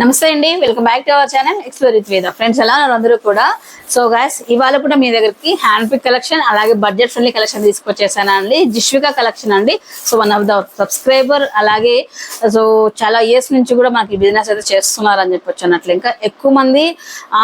నమస్తే అండి welcome back to our channel explore with Veda friends ఎలా అందరూ కూడా? సో గాయస్ ఇవాళ కూడా మీ దగ్గరికి హ్యాండ్ పిక్ కలెక్షన్ అలాగే బడ్జెట్ ఫ్రెండ్లీ కలెక్షన్ తీసుకొచ్చేసాను అండి? జిష్విక కలెక్షన్ అండి. So one of the subscriber అలాగే సో చాలా ఇయర్స్ నుంచి కూడా మనకి బిజినెస్ అయితే చేస్తున్నారు అని చెప్పొచ్చు అన్నట్లు. ఇంకా ఎక్కువ మంది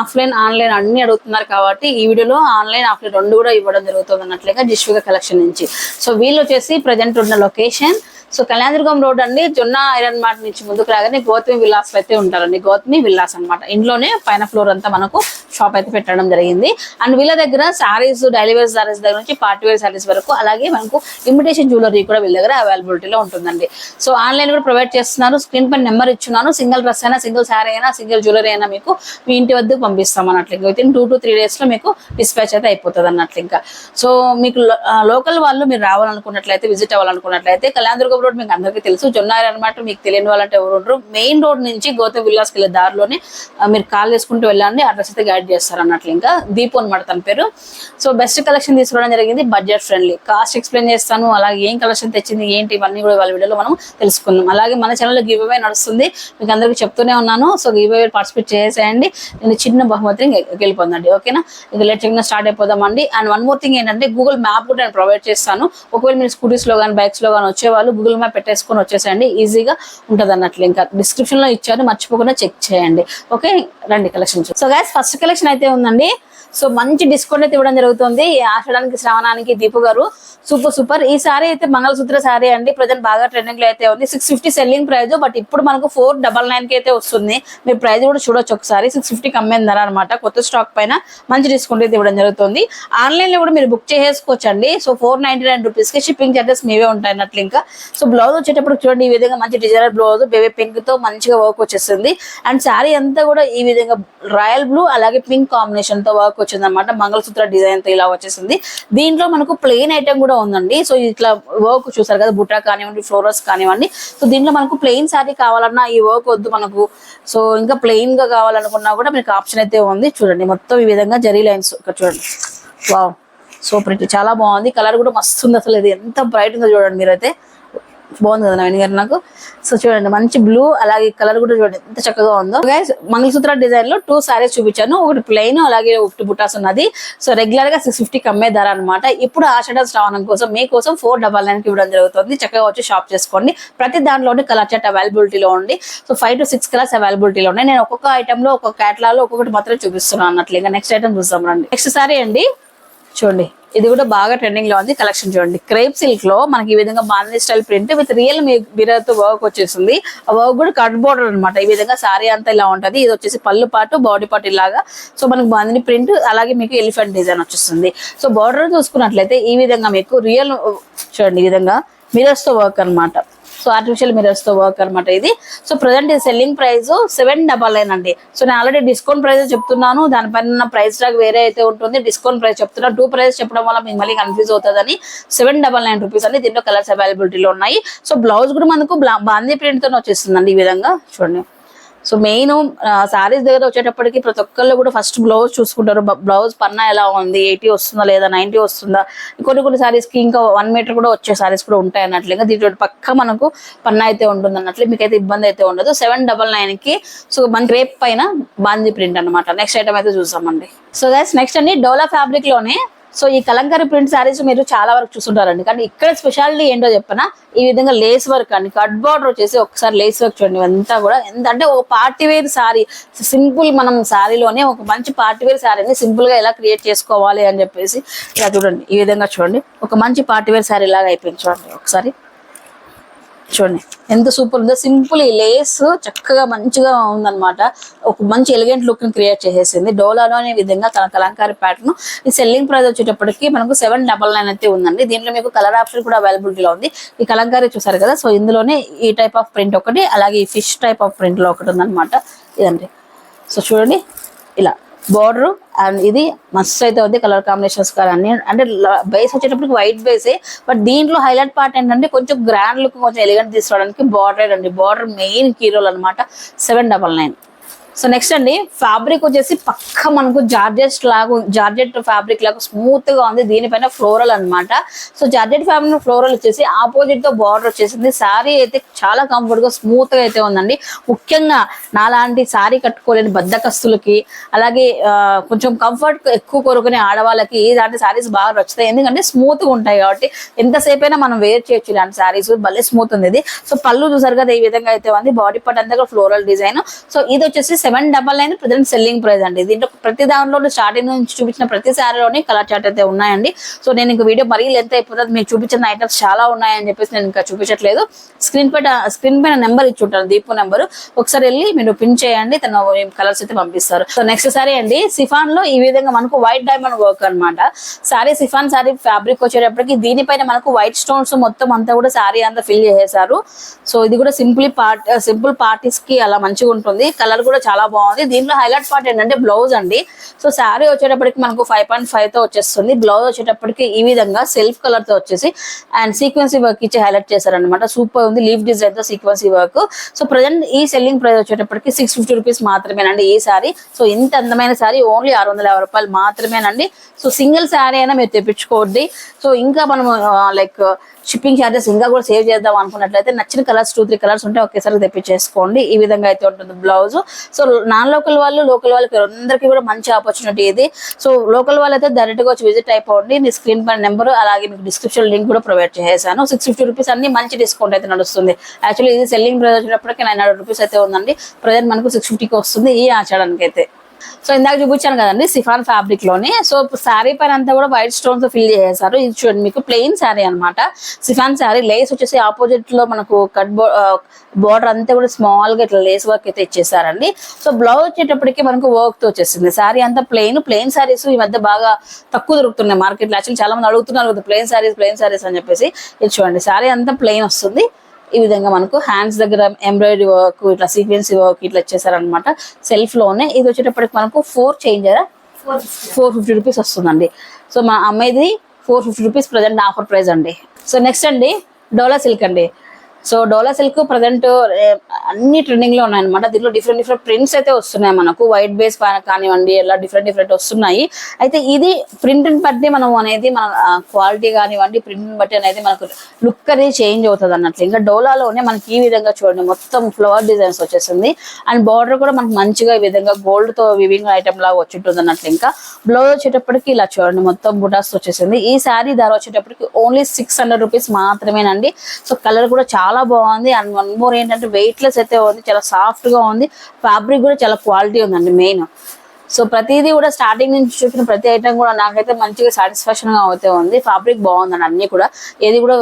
ఆఫ్లైన్ ఆన్లైన్ అన్ని అడుగుతున్నారు కాబట్టి ఈ వీడియోలో ఆన్లైన్ ఆఫ్లైన్ రెండు కూడా ఇవ్వడం జరుగుతుంది అన్నట్లుగా జిష్విక కలెక్షన్ నుంచి. సో వీళ్ళు వచ్చేసి ప్రజెంట్ ఉన్న లొకేషన్ సో కళ్యాణదుర్గం రోడ్ అండి. జొన్న ఐరన్ మార్ట్ నుంచి ముందుకు రాగానే గౌతమి విలాస్ అయితే ఉంటారండి. గౌతమి విలాస్ అన్నమాట. ఇంట్లోనే పైన ఫ్లోర్ అంతా మనకు షాప్ అయితే పెట్టడం జరిగింది. అండ్ వీళ్ళ దగ్గర శారీస్ డైలీ వేర్ దగ్గర నుంచి పార్టీ వేర్ సారీస్ వరకు అలాగే మనకు ఇమిటేషన్ జ్యువెలరీ కూడా వీళ్ళ దగ్గర అవైలబిలిటీలో ఉంటుందండి. సో ఆన్లైన్ కూడా ప్రొవైడ్ చేస్తున్నారు. స్క్రీన్ పైన నెంబర్ ఇచ్చున్నాను. సింగిల్ డ్రెస్ అయినా సింగిల్ శారీ అయినా సింగిల్ జ్యువెలరీ అయినా మీకు మీ ఇంటి వద్దకు పంపిస్తాం అన్నట్లు within two to three డేస్లో మీకు డిస్పాచ్ అయితే అయిపోతుంది అన్నట్లు ఇంకా. సో మీకు లోకల్ వాళ్ళు మీరు రావాలనుకున్నట్లయితే విజిట్ అవ్వాలనుకున్నట్లయితే కళ్యాణదుర్గం రోడ్ మీకు అందరికీ తెలుసు. జొన్నారి అనమాట మీకు తెలియని వాళ్ళంటే ఎవరు ఉండరు. మెయిన్ రోడ్ నుంచి గౌతమ్ విల్లాస్కి వెళ్ళే దారిలోనే మీరు కాల్ చేసుకుంటూ వెళ్ళండి అడ్రస్ అయితే గైడ్ చేస్తారు అన్నట్లు ఇంకా. దీపు అనమాట తన పేరు. సో బెస్ట్ కలెక్షన్ తీసుకోవడం జరిగింది బడ్జెట్ ఫ్రెండ్లీ కాస్ట్ ఎక్స్ప్లెయిన్ చేస్తాను అలాగే ఏం కలెక్షన్ తెచ్చింది ఏంటి ఇవన్నీ కూడా వాళ్ళ వీడియోలో మనం తెలుసుకుందాం. అలాగే మన ఛానల్లో గివ్ అవే నడుస్తుంది. మీకు అందరికీ చెప్తూనే ఉన్నాను. సో గివ్ అవే పార్టిసిపేట్ చేసేయండి. నేను చిన్న బహుమతిని గె- ఓకేనా? ఇంకా లేట్ చేయకుండా స్టార్ట్ అయిపోదామండి. అండ్ వన్ మోర్ థింగ్ ఏంటంటే గూగుల్ మ్యాప్ కూడా నేను ప్రొవైడ్ చేస్తాను. ఒకవేళ మీరు స్కూటీస్లో కానీ బైక్స్లో కానీ వచ్చేవాళ్ళు గూగుల్ మ్యాప్ పెట్టేసుకొని వచ్చేసేయండి. ఈజీగా ఉంటుంది అన్నట్లు ఇంకా డిస్క్రిప్షన్లో మర్చిపోకుండా చెక్ చేయండి. ఓకే రండి collection so guys first collection అయితే ఉందండి. సో మంచి డిస్కౌంట్ అయితే ఇవ్వడం జరుగుతుంది. ఈ శ్రావణానికి దీపు గారు. Super super. ఈ సారీ అయితే మంగళసూత్ర సారీ అండి. ప్రజెంట్ బాగా ట్రెండింగ్లో అయితే ఉంది. Six fifty selling price but ఇప్పుడు మనకు ఫోర్ డబల్ నైన్కి అయితే వస్తుంది. మీరు ప్రైస్ కూడా చూడొచ్చు ఒకసారి. సిక్స్ ఫిఫ్టీకి అమ్మిన ధర అనమాట కొత్త స్టాక్ పైన మంచి డిస్కౌంట్ అయితే ఇవ్వడం జరుగుతుంది. ఆన్లైన్లో కూడా మీరు బుక్ చేసుకోవచ్చండి సో ఫోర్ నైన్టీ నైన్ రూపీస్కి షిప్పింగ్ చార్జెస్ మీవే ఉంటాయి అన్నట్లు ఇంకా. సో బ్లౌజ్ వచ్చేటప్పుడు చూడండి ఈ విధంగా మంచి డిజైనర్ బ్లౌజ్ బేబీ పింక్తో మంచిగా వర్క్ వచ్చేస్తుంది. అండ్ శారీ అంతా కూడా ఈ విధంగా రాయల్ బ్లూ అలాగే పింక్ కాంబినేషన్తో వర్క్ వచ్చింది అనమాట మంగళసూత్ర డిజైన్తో ఇలా వచ్చేసింది. దీంట్లో మనకు ప్లెయిన్ ఐటమ్ కూడా ఉందండి. సో ఇట్లా వర్క్ చూసారు కదా బుట్ట కానివ్వండి ఫ్లోరస్ కానివ్వండి. సో దీంట్లో మనకు ప్లెయిన్ శారీ కావాలన్నా ఈ వర్క్ వద్దు మనకు. సో ఇంకా ప్లెయిన్గా కావాలనుకున్నా కూడా మీకు ఆప్షన్ అయితే ఉంది. చూడండి మొత్తం ఈ విధంగా జరీ లైన్స్ ఇక్కడ చూడండి. వావ్ సూపర్ ఇట్ చాలా బాగుంది. కలర్ కూడా మస్తు ఉంది అసలు ఇది. ఎంత బ్రైట్ ఉందో చూడండి మీరైతే. బాగుంది కదా నవీన్ గారు నాకు. సో చూడండి మంచి బ్లూ అలాగే కలర్ కూడా చూడండి ఎంత చక్కగా ఉందో. గైస్ మంగళసూత్ర డిజైన్లో టూ సారీస్ చూపించాను. ఒకటి ప్లెయిన్ అలాగే ఒకటి బుటాస్ ఉన్నది. సో రెగ్యులర్గా సిక్స్ ఫిఫ్టీ అమ్మే ధర అనమాట ఇప్పుడు ఆషాఢ శ్రావణం కోసం మీకోసం ఫోర్ డబల్ నైన్కి ఇవ్వడం జరుగుతుంది. చక్కగా వచ్చి షాప్ చేసుకోండి. ప్రతి దాంట్లోనే కలర్ చాట్ అవైలబిలిటీలో ఉంది so five to six colours అవైలబిలిటీలో ఉన్నాయి. నేను ఒక్కొక్క ఐటమ్లో ఒక్కొక్క కేటలాగ్లో ఒక్కొక్కటి మాత్రం చూపిస్తున్నాను అన్నట్లు. ఇంకా నెక్స్ట్ ఐటమ్ చూస్తాం రండి. నెక్స్ట్ సారీ అండి. చూడండి. ఇది కూడా బాగా ట్రెండింగ్లో ఉంది. కలెక్షన్ చూడండి. క్రేప్ సిల్క్లో మనకి ఈ విధంగా bandhi style print with real మిరర్తో work వచ్చేసింది ఆ వర్క్ కూడా కట్ బోర్డర్ అన్నమాట. ఈ విధంగా సారీ అంతా ఇలా ఉంటది. ఇది వచ్చేసి పళ్ళు పాటు బాడీ పార్ట్ ఇలాగా. సో మనకి బాంధిని ప్రింట్ అలాగే మీకు ఎలిఫెంట్ డిజైన్ వచ్చేస్తుంది. సో బార్డర్ చూసుకున్నట్లయితే ఈ విధంగా మీకు రియల్ చూడండి ఈ విధంగా మిరర్స్తో వర్క్ అన్నమాట. సో ఆర్టిఫిషియల్ మిరర్స్తో వర్క్ అనమాట ఇది. సో ప్రజెంట్ ఇది selling price seven double nine అండి. సో నేను ఆల్రెడీ డిస్కౌంట్ ప్రైస్ చెప్తున్నాను. దానిపైన ప్రైస్ టాగ్ వేరే అయితే ఉంటుంది. డిస్కౌంట్ ప్రైస్ చెప్తున్నా. టూ ప్రైస్ చెప్పడం వల్ల మీకు మళ్ళీ కన్ఫ్యూజ్ అవుతుందని సెవెన్ డబల్ నైన్ రూపీస్ అండి దీంట్లో కలర్స్ అవైలబిలిటీలో ఉన్నాయి. సో బ్లౌజ్ కూడా మనకు బాందీ ప్రింట్తో వచ్చేస్తుందండి ఈ విధంగా. చూడండి. సో మెయిన్ సారీస్ దగ్గర వచ్చేటప్పటికి ప్రతి ఒక్కళ్ళు కూడా ఫస్ట్ బ్లౌజ్ చూసుకుంటారు. బ్లౌజ్ పన్నా ఎలా ఉంది? ఎయిటీ వస్తుందా లేదా? నైన్టీ వస్తుందా? కొన్ని కొన్ని సారీస్కి ఇంకా వన్ మీటర్ కూడా వచ్చే సారీస్ కూడా ఉంటాయి అన్నట్లు. ఇంకా దీంట్లో పక్క మనకు పన్నా అయితే ఉంటుంది అన్నట్లు. మీకైతే ఇబ్బంది అయితే ఉండదు. సెవెన్ డబల్ నైన్కి సో మన రేప్ పైన బాందీ ప్రింట్ అన్నమాట. నెక్స్ట్ ఐటమ్ అయితే చూసామండి సో గైస్ నెక్స్ట్ అండి డోలా ఫ్యాబ్రిక్లోనే సో ఈ కలంకారీ ప్రింట్ శారీస్ మీరు చాలా వరకు చూస్తుంటారండి. కానీ ఇక్కడ స్పెషాలిటీ ఏంటో చెప్పనా? ఈ విధంగా లేస్ వర్క్ అండి. కట్ బార్డర్ వచ్చేసి ఒకసారి లేస్ వర్క్ చూడండి. అంతా కూడా ఎంత ఒక పార్టీ వేర్ శారీ. సింపుల్ మనం శారీలోనే ఒక మంచి పార్టీ వేర్ శారీని సింపుల్గా ఎలా క్రియేట్ చేసుకోవాలి అని చెప్పేసి ఇలా చూడండి. ఈ విధంగా చూడండి. ఒక మంచి పార్టీ వేర్ శారీ లాగా అయిపోయింది చూడండి. ఒకసారి చూడండి. ఎంత సూపర్ ఉందో. సింపుల్ ఈ లేస్ చక్కగా మంచిగా ఉందన్నమాట. ఒక మంచి ఎలిగెంట్ లుక్ని క్రియేట్ చేసేసింది. డోలాలో అనే విధంగా తన కలంకారీ ప్యాటర్న్ ఈ సెల్లింగ్ ప్రైస్ వచ్చేటప్పటికి మనకు సెవెన్ డబల్ నైన్ అయితే ఉందండి. దీంట్లో మీకు కలర్ ఆప్షన్ కూడా అవైలబిలిటీలో ఉంది. ఈ కలంకారీ చూసారు కదా? సో ఇందులోనే ఈ టైప్ ఆఫ్ ప్రింట్ ఒకటి అలాగే ఈ ఫిష్ టైప్ ఆఫ్ ప్రింట్లో ఒకటి ఉందన్నమాట. ఇదండి. సో చూడండి. ఇలా. బార్డర్ అండ్ ఇది మస్తు అయితే ఉంది కలర్ కాంబినేషన్స్ కానీ అన్ని. అంటే బేస్ వచ్చేటప్పటికి వైట్ బేసే బట్ దీంట్లో హైలైట్ పార్ట్ ఏంటంటే కొంచెం గ్రాండ్ లుక్ కొంచెం ఎలిగెంట్ తీసుకోవడానికి బార్డర్ అండి. బార్డర్ మెయిన్ కీరోలు అనమాట seven double nine so next అండి ఫ్యాబ్రిక్ వచ్చేసి పక్క మనకు జార్జెట్ లాగా జార్జెట్ ఫ్యాబ్రిక్ లాగా స్మూత్గా ఉంది. దీనిపైన ఫ్లోరల్ అన్నమాట. సో జార్జెట్ ఫ్యాబ్రిక్ ఫ్లోరల్ వచ్చేసి ఆపోజిట్తో బార్డర్ వచ్చేసింది. సారీ అయితే చాలా కంఫర్ట్గా స్మూత్గా అయితే ఉందండి. ముఖ్యంగా నాలాంటి సారీ కట్టుకోలేని బద్దకస్తులకి అలాగే కొంచెం కంఫర్ట్ ఎక్కువ కోరుకునే ఆడవాళ్ళకి ఇలాంటి సారీస్ బాగా నచ్చుతాయి. ఎందుకంటే స్మూత్గా ఉంటాయి కాబట్టి ఎంతసేపు అయినా మనం వేర్ చేయొచ్చు ఇలాంటి సారీస్ భలే స్మూత్ ఉంది ఇది. సో పళ్ళు చూసారు కదా ఈ విధంగా అయితే ఉంది. బాడీ పార్ట్ అంతా ఫ్లోరల్ డిజైన్ సో ఇది వచ్చేసి seven double nine present selling price అండి. దీంట్లో ప్రతి దానిలో స్టార్టింగ్ నుంచి చూపించిన ప్రతి శారీలోనే కలర్ చార్ట్ అయితే ఉన్నాయండి. సో నేను ఇంక వీడియో మరీ లెంత్ అయిపోతుంది. మీకు చూపించిన ఐటమ్స్ చాలా ఉన్నాయని చెప్పేసి నేను ఇంకా చూపించట్లేదు. స్క్రీన్ పైన స్క్రీన్ పైన నెంబర్ ఇచ్చి ఉంటాను దీపు నెంబర్. ఒకసారి వెళ్ళి మీరు పిన్ చేయండి. తన కలర్స్ అయితే పంపిస్తారు. సో నెక్స్ట్ సారీ అండి. సిఫాన్లో ఈ విధంగా మనకు వైట్ డైమండ్ వర్క్ అన్నమాట. సారీ సిఫాన్ సారీ ఫ్యాబ్రిక్ వచ్చేటప్పటికి దీనిపైన మనకు వైట్ స్టోన్స్ మొత్తం అంతా కూడా సారీ అంతా ఫిల్ చేసేసారు సో ఇది కూడా సింపుల్ పార్ట్ సింపుల్ పార్టీస్కి అలా మంచిగా ఉంటుంది. కలర్ కూడా చాలా బాగుంది. దీంట్లో హైలైట్ పార్ట్ ఏంటంటే బ్లౌజ్ అండి. సో శారీ వచ్చేటప్పటికి మనకు ఫైవ్ పాయింట్ ఫైవ్తో వచ్చేస్తుంది. బ్లౌజ్ వచ్చేటప్పటికి ఈ విధంగా సెల్ఫ్ కలర్తో వచ్చేసి అండ్ సీక్వెన్సీ వర్క్ ఇచ్చి హైలైట్ చేశారనమాట సూపర్ ఉంది. లీఫ్ డిజైన్తో సీక్వెన్సీ వర్క్ సో ప్రజెంట్ ఈ సెల్లింగ్ ప్రైస్ వచ్చేటప్పటికి సిక్స్ ఫిఫ్టీ రూపీస్ మాత్రమేనండి ఈ సారీ సో ఇంత అందమైన సారీ ఓన్లీ ఆరు వందల యాభై రూపాయలు మాత్రమేనండి. సో సింగిల్ శారీ అయినా మీరు తెప్పించుకోవద్ది. సో ఇంకా మనం లైక్ uh, షిప్పింగ్ ఛార్జెస్ ఇంకా కూడా సేవ్ చేద్దాం అనుకున్నట్లయితే నచ్చిన కలర్స్ టూ త్రీ కలర్స్ ఉంటే ఒకేసారి తెప్పించేసుకోండి. ఈ విధంగా అయితే ఉంటుంది బ్లౌజ్ సో నాన్ లోకల్ వాళ్ళు లోకల్ వాళ్ళకి అందరికీ కూడా మంచి ఆపర్చునిటీ ఇది. సో లోకల్ వాళ్ళైతే డైరెక్ట్గా వచ్చి విజిట్ అయిపోండి. మీ స్క్రీన్ పైన నెంబర్ అలాగే మీకు డిస్క్రిప్షన్ లింక్ కూడా ప్రొవైడ్ చేశాను సిక్స్ ఫిఫ్టీ రూపీస్ అన్ని మంచి డిస్కౌంట్ అయితే నడుస్తుంది. యాక్చువల్లీ ఇది సెల్లింగ్ ప్రైస్ వచ్చినప్పటికీ నైన్ హండ్రెడ్ రూపీస్ అయితే ఉందండి. ప్రజెంట్ మనకు సిక్స్ ఫిఫ్టీకి వస్తుంది ఈ ఆచారానికి అయితే సో ఇందాక చూపించాను కదండి సిఫాన్ ఫ్యాబ్రిక్లోని. సో శారీ పైన అంతా కూడా వైట్ స్టోన్స్ ఫిల్ చేశారు. ఇది చూడండి మీకు ప్లెయిన్ శారీ అన్నమాట. సిఫాన్ శారీ లేస్ వచ్చేసి ఆపోజిట్లో మనకు కట్ బోర్డర్ అంతా కూడా స్మాల్గా ఇట్లా లేస్ వర్క్ అయితే ఇచ్చేసారండి సో బ్లౌజ్ వచ్చేటప్పటికి మనకు వర్క్తో వచ్చేసింది. శారీ అంతా ప్లెయిన్ ప్లెయిన్ శారీస్ ఈ మధ్య బాగా తక్కువ దొరుకుతున్నాయి మార్కెట్లో. యాక్చువల్లీ చాలా మంది అడుగుతున్నారు కదా ప్లెయిన్ శారీస్ ప్లెయిన్ శారీస్ అని చెప్పేసి. ఇది చూడండి శారీ అంతా ప్లెయిన్ వస్తుంది. ఈ విధంగా మనకు హ్యాండ్స్ దగ్గర ఎంబ్రాయిడరీ వర్క్ ఇట్లా సీక్వెన్సీ వర్క్ ఇట్లా ఇచ్చేసారనమాట సెల్ఫ్లోనే ఇది వచ్చేటప్పటికి మనకు ఫోర్ చేంజరా ఫోర్ ఫిఫ్టీ రూపీస్ వస్తుందండి. సో మా అమ్మాయిది four fifty rupees present offer price అండి. సో నెక్స్ట్ అండి డోలా సిల్క్ అండి. సో డోలా సిల్క్ ప్రజెంట్ అన్ని ట్రెండింగ్లో ఉన్నాయన్నమాట. దీంట్లో డిఫరెంట్ డిఫరెంట్ ప్రింట్స్ అయితే వస్తున్నాయి మనకు. వైట్ బేస్ కానివ్వండి ఇలా డిఫరెంట్ డిఫరెంట్ వస్తున్నాయి. అయితే ఇది ప్రింట్ బట్టి మనం అనేది మన క్వాలిటీ కానివ్వండి ప్రింట్ బట్టి అనేది మనకు లుక్ అనేది చేంజ్ అవుతుంది అన్నట్లు. ఇంకా డోలాలోనే మనకి ఈ విధంగా చూడండి మొత్తం ఫ్లవర్ డిజైన్స్ వచ్చేసింది. అండ్ బార్డర్ కూడా మనకు మంచిగా ఈ విధంగా గోల్డ్తో వివింగ్ ఐటమ్ లాగా వచ్చింటుంది అన్నట్లు. ఇంకా బ్లౌజ్ వచ్చేటప్పటికి ఇలా చూడండి మొత్తం బుటాస్ వచ్చేసింది. ఈ శారీ ధర వచ్చేటప్పటికి ఓన్లీ సిక్స్ హండ్రెడ్ రూపీస్ మాత్రమేనండి. సో కలర్ కూడా చాలా చాలా బాగుంది. అండ్ వన్ మోర్ ఏంటంటే వెయిట్ లెస్ అయితే ఉంది. చాలా సాఫ్ట్గా ఉంది. ఫ్యాబ్రిక్ కూడా చాలా క్వాలిటీ ఉందండి మెయిన్ సో ప్రతిదీ కూడా స్టార్టింగ్ నుంచి చూసిన ప్రతి ఐటమ్ కూడా నాకైతే మంచిగా సాటిస్ఫాక్షన్గా అయితే ఉంది. ఫ్యాబ్రిక్ బాగుందండి అన్ని కూడా. ఏది కూడా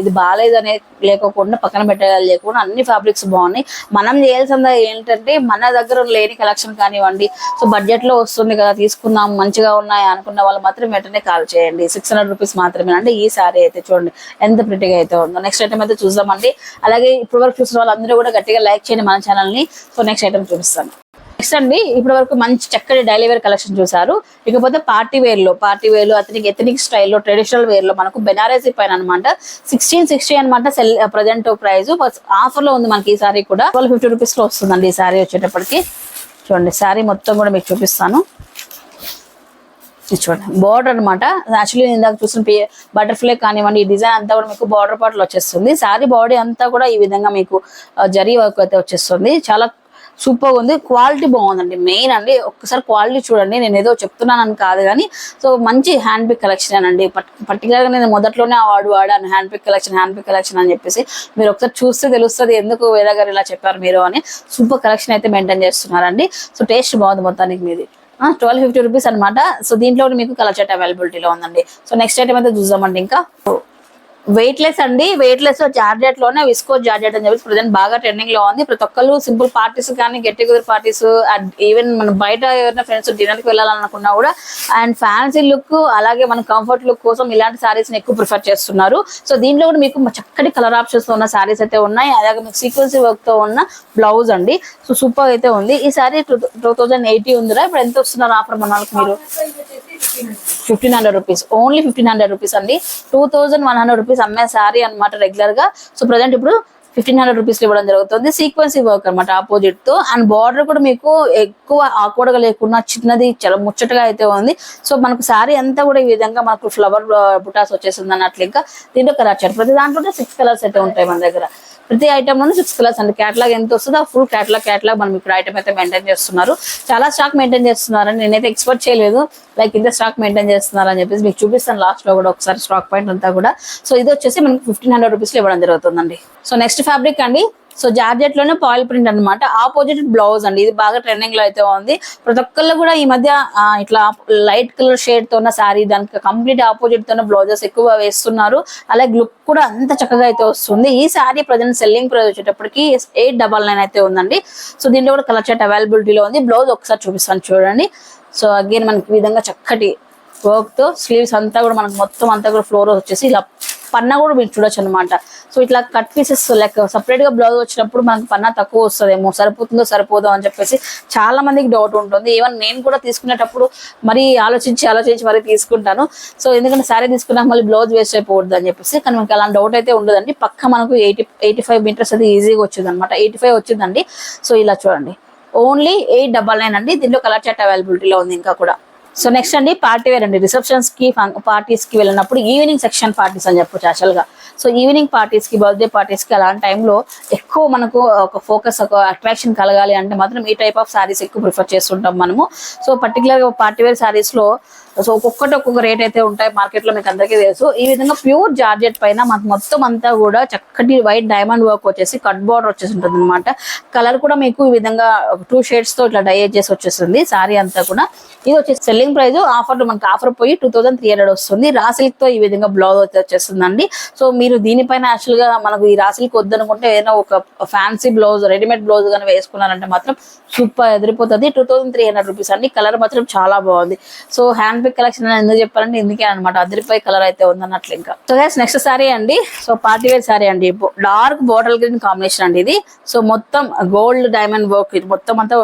ఇది బాగాలేదు అనే లేకోకుండా పక్కన పెట్టాలి లేకుండా అన్ని ఫ్యాబ్రిక్స్ బాగున్నాయి. మనం చేయాల్సింది ఏంటంటే మన దగ్గర లేని కలెక్షన్ కానివ్వండి. సో బడ్జెట్లో వస్తుంది కదా తీసుకుందాం మంచిగా ఉన్నాయి అనుకున్న వాళ్ళు మాత్రం వెంటనే కాల్ చేయండి. సిక్స్ హండ్రెడ్ రూపీస్ మాత్రమే అంటే ఈ సారీ అయితే చూడండి ఎంత ప్రిటిగా అయితే ఉందో. నెక్స్ట్ ఐటమ్ అయితే చూద్దామండి. అలాగే ఇప్పుడు వరకు చూసిన వాళ్ళందరూ కూడా గట్టిగా లైక్ చేయండి మన ఛానల్ని. సో నెక్స్ట్ ఐటమ్ చూపిస్తాను. నెక్స్ట్ అండి. ఇప్పటి వరకు మంచి చక్కటి డైలీ వేర్ కలెక్షన్ చూసారు ఇకపోతే పార్టీ వేర్లో పార్టీ వేర్లో అతనికి ఎథనిక్ స్టైల్లో ట్రెడిషనల్ వేర్లో మనకు బెనారసీ పైన అనమాట సిక్స్టీన్ సిక్స్టీ అనమాట సెల్ ప్రజెంట్ ప్రైస్ ఆఫర్లో ఉంది మనకి ఈ సారీ కూడా. ట్వెల్వ్ ఫిఫ్టీ రూపీస్లో వస్తుందండి ఈ సారీ వచ్చేటప్పటికి. చూడండి సారీ మొత్తం కూడా మీకు చూపిస్తాను. చూడండి బార్డర్ అనమాట యాక్చువల్లీ నేను ఇందాక చూసిన బటర్ఫ్లై కానివ్వండి ఈ డిజైన్ అంతా కూడా మీకు బార్డర్ పాటలు వచ్చేస్తుంది. సారీ బాడీ అంతా కూడా ఈ విధంగా మీకు uh, జరీ వర్క్ అయితే వచ్చేస్తుంది. చాలా సూపర్గా ఉంది. క్వాలిటీ బాగుందండి. మెయిన్ అండి ఒక్కసారి క్వాలిటీ చూడండి. నేను ఏదో చెప్తున్నానని కాదు కానీ సో మంచి హ్యాండ్ పిక్ కలెక్షన్ అండి పర్టికులర్గా నేను మొదట్లోనే ఆ వాడు వాడాను hand pick collection hand pick collection అని చెప్పేసి మీరు ఒకసారి చూస్తే తెలుస్తుంది ఎందుకు వేరే గారు ఇలా చెప్పారు మీరు అని. సూపర్ కలెక్షన్ అయితే మెయింటైన్ చేస్తున్నారండి. సో టేస్ట్ బాగుంది మొత్తానికి మీది. ట్వెల్వ్ ఫిఫ్టీ రూపీస్ అనమాట సో దీంట్లో మీకు కలర్ చెట్ అవైలబిలిటీలో ఉందండి. సో నెక్స్ట్ ఐటమ్ అయితే చూద్దామండి ఇంకా. వెయిట్ లెస్ అండి. వెయిట్ లెస్ జార్జెట్లోనే విస్కో జార్జెట్ అని చెప్పి ప్రజెంట్ బాగా ట్రెండింగ్లో ఉంది. ప్రతి ఒక్కళ్ళు సింపుల్ పార్టీస్ కానీ గెట్ టుగెదర్ పార్టీస్ ఈవెన్ మన బయట ఎవరైనా ఫ్రెండ్స్ డిన్నర్కి వెళ్ళాలనుకున్నా కూడా అండ్ ఫ్యాన్సీ లుక్ అలాగే మన కంఫర్ట్ లుక్ కోసం ఇలాంటి సారీస్ని ఎక్కువ ప్రిఫర్ చేస్తున్నారు. సో దీంట్లో కూడా మీకు చక్కటి కలర్ ఆప్షన్స్ ఉన్న సారీస్ అయితే ఉన్నాయి. అలాగే మీకు సీక్వెన్సీ వర్క్తో ఉన్న బ్లౌజ్ అండి. సో సూపర్ అయితే ఉంది. ఈ సారీ టూ థౌసండ్ ఎయిటీ ఉందిరా? ఇప్పుడు ఎంత వస్తున్నారు ఆఫర్ మన వాళ్ళకి మీరు? Fifteen hundred rupees. Only fifteen hundred rupees అండి. Two thousand one hundred rupees అమ్మే శారీ అనమాట రెగ్యులర్గా. సో ప్రజెంట్ ఇప్పుడు ఫిఫ్టీన్ హండ్రెడ్ రూపీస్ ఇవ్వడం జరుగుతుంది. సీక్వెన్సీ వర్క్ అనమాట ఆపోజిట్తో. అండ్ బార్డర్ కూడా మీకు ఎక్కువ ఆకూడగా లేకుండా చిన్నది చాలా ముచ్చటగా అయితే ఉంది. సో మనకు శారీ అంతా కూడా ఈ విధంగా మనకు ఫ్లవర్ బుటాస్ వచ్చేసింది అన్నట్లు ఇంకా దీంట్లో కలర్ చార్ట్ ప్రతి దాంట్లో సిక్స్ కలర్స్ అయితే ఉంటాయి మన దగ్గర. ప్రతి ఐటమ్ లోనూ సిక్స్ కలర్స్ అండి. క్యాటలాగ్ ఎంత వస్తుందో ఫుల్ క్యాటలాగ్ క్యాటలాగ్ మనం ఇప్పుడు ఐటమ్ అయితే మెయింటైన్ చేస్తున్నారు. చాలా స్టాక్ మెయింటైన్ చేస్తున్నారని నేనైతే ఎక్స్పెక్ట్ చేయలేదు. లైక్ ఇంత స్టాక్ మెయింటైన్ చేస్తున్నారు అని చెప్పేసి మీకు చూపిస్తాను. లాస్ట్లో కూడా ఒకసారి స్టాక్ పాయింట్ అంతా కూడా. సో ఇది వచ్చేసి మనకి ఫిఫ్టీన్ హండ్రెడ్ రూపీస్లో ఇవ్వడం జరుగుతుందండి. సో నెక్స్ట్ ఫ్యాబ్రిక్ అండి. సో జార్జెట్లోనే పాయిల్ ప్రింట్ అన్నమాట. ఆపోజిట్ బ్లౌజ్ అండి. ఇది బాగా ట్రెండింగ్లో అయితే ఉంది. ప్రతి ఒక్కళ్ళు కూడా ఈ మధ్య ఇట్లా లైట్ కలర్ షేడ్తో ఉన్న శారీ దానికి కంప్లీట్ ఆపోజిట్ తోనే బ్లౌజెస్ ఎక్కువ వేస్తున్నారు. అలాగే లుక్ కూడా అంత చక్కగా అయితే వస్తుంది. ఈ శారీ ప్రజెంట్ సెల్లింగ్ ప్రైస్ వచ్చేటప్పటికి ఎయిట్ డబల్ నైన్ అయితే ఉందండి. సో దీంట్లో కూడా కలర్ చాట్ అవైలబిలిటీలో ఉంది. బ్లౌజ్ ఒకసారి చూపిస్తాను చూడండి. సో అగైన్ మనకి ఈ విధంగా చక్కటి వర్క్తో స్లీవ్స్ అంతా కూడా మనకు మొత్తం అంతా కూడా ఫ్లోర్ వచ్చేసి ఇలా పన్నా కూడా మీరు చూడొచ్చు అనమాట సో ఇట్లా కట్ పీసెస్ లైక్ సపరేట్గా బ్లౌజ్ వచ్చినప్పుడు మనకు పన్నా తక్కువ వస్తుందేమో. సరిపోతుందో సరిపోదో అని చెప్పేసి చాలా మందికి డౌట్ ఉంటుంది. ఈవెన్ నేను కూడా తీసుకునేటప్పుడు మరి ఆలోచించి ఆలోచించి మరి తీసుకుంటాను. సో ఎందుకంటే సారీ తీసుకున్నాక మళ్ళీ బ్లౌజ్ వేస్ట్ అయిపోవద్దు అని చెప్పేసి. కానీ మనకి అలాంటి డౌట్ అయితే ఉండదండి. పక్క మనకు ఎయిటీ ఎయిటీ ఫైవ్ మీటర్స్ అది ఈజీగా వచ్చింది అనమాట ఎయిటీ ఫైవ్ వచ్చిందండి. సో ఇలా చూడండి. ఓన్లీ ఎయిట్ డబల్ నైన్ అండి. దీంట్లో కలర్ చాట్ అవైలబిలిటీలో ఉంది ఇంకా కూడా. సో నెక్స్ట్ అండి పార్టీ వేర్ అండి రిసెప్షన్స్కి పార్టీస్కి వెళ్ళినప్పుడు ఈవినింగ్ సెక్షన్ పార్టీస్ అని చెప్పొచ్చు యాక్చువల్గా. సో ఈవినింగ్ పార్టీస్కి బర్త్డే పార్టీస్కి అలాంటి టైంలో ఎక్కువ మనకు ఒక ఫోకస్ ఒక అట్రాక్షన్ కలగాలి అంటే మాత్రం ఈ టైప్ ఆఫ్ శారీస్ ఎక్కువ ప్రిఫర్ చేస్తుంటాం మనము. సో పర్టికులర్గా పార్టీ వేర్ సారీస్లో సో ఒక్కొక్కటి ఒక్కొక్క రేట్ అయితే ఉంటాయి మార్కెట్లో మీకు అందరికీ తెలుసు. ఈ విధంగా ప్యూర్ జార్జెట్ పైన మనకు మొత్తం అంతా కూడా చక్కటి వైట్ డైమండ్ వర్క్ వచ్చేసి కట్ బార్డర్ వచ్చేసి ఉంటుంది అనమాట కలర్ కూడా మీకు ఈ విధంగా టూ షేడ్స్తో ఇట్లా డై చేసి వచ్చేస్తుంది శారీ అంతా కూడా. ఇది వచ్చేసి సెల్లింగ్ ప్రైస్ ఆఫర్ మనకి ఆఫర్ పోయి టూ థౌసండ్ త్రీ హండ్రెడ్ వస్తుంది. రాసిల్క్తో ఈ విధంగా బ్లౌజ్ అయితే వచ్చేస్తుందండి. సో మీరు దీనిపైన యాక్చువల్గా మనకు ఈ రాసిల్క్ వద్దనుకుంటే ఏదైనా ఒక ఫ్యాన్సీ బ్లౌజ్ రెడీమేడ్ బ్లౌజ్ కానీ వేసుకున్నారంటే మాత్రం super ఎదిరిపోతుంది. Two thousand three hundred rupees అండి. కలర్ మాత్రం చాలా బాగుంది. సో హ్యాండ్ పిక్ కలెక్షన్ ఎందుకు చెప్పాలంటే ఇందుకే అనమాట అదిరిపోయి కలర్ అయితే ఉందన్నట్లు ఇంకా. సో గైస్ నెక్స్ట్ సారీ అండి. సో పార్టీ వేర్ సారీ అండి. డార్క్ బాటిల్ గ్రీన్ కాంబినేషన్ అండి ఇది. సో మొత్తం గోల్డ్ డైమండ్ వర్క్ మొత్తం అంతా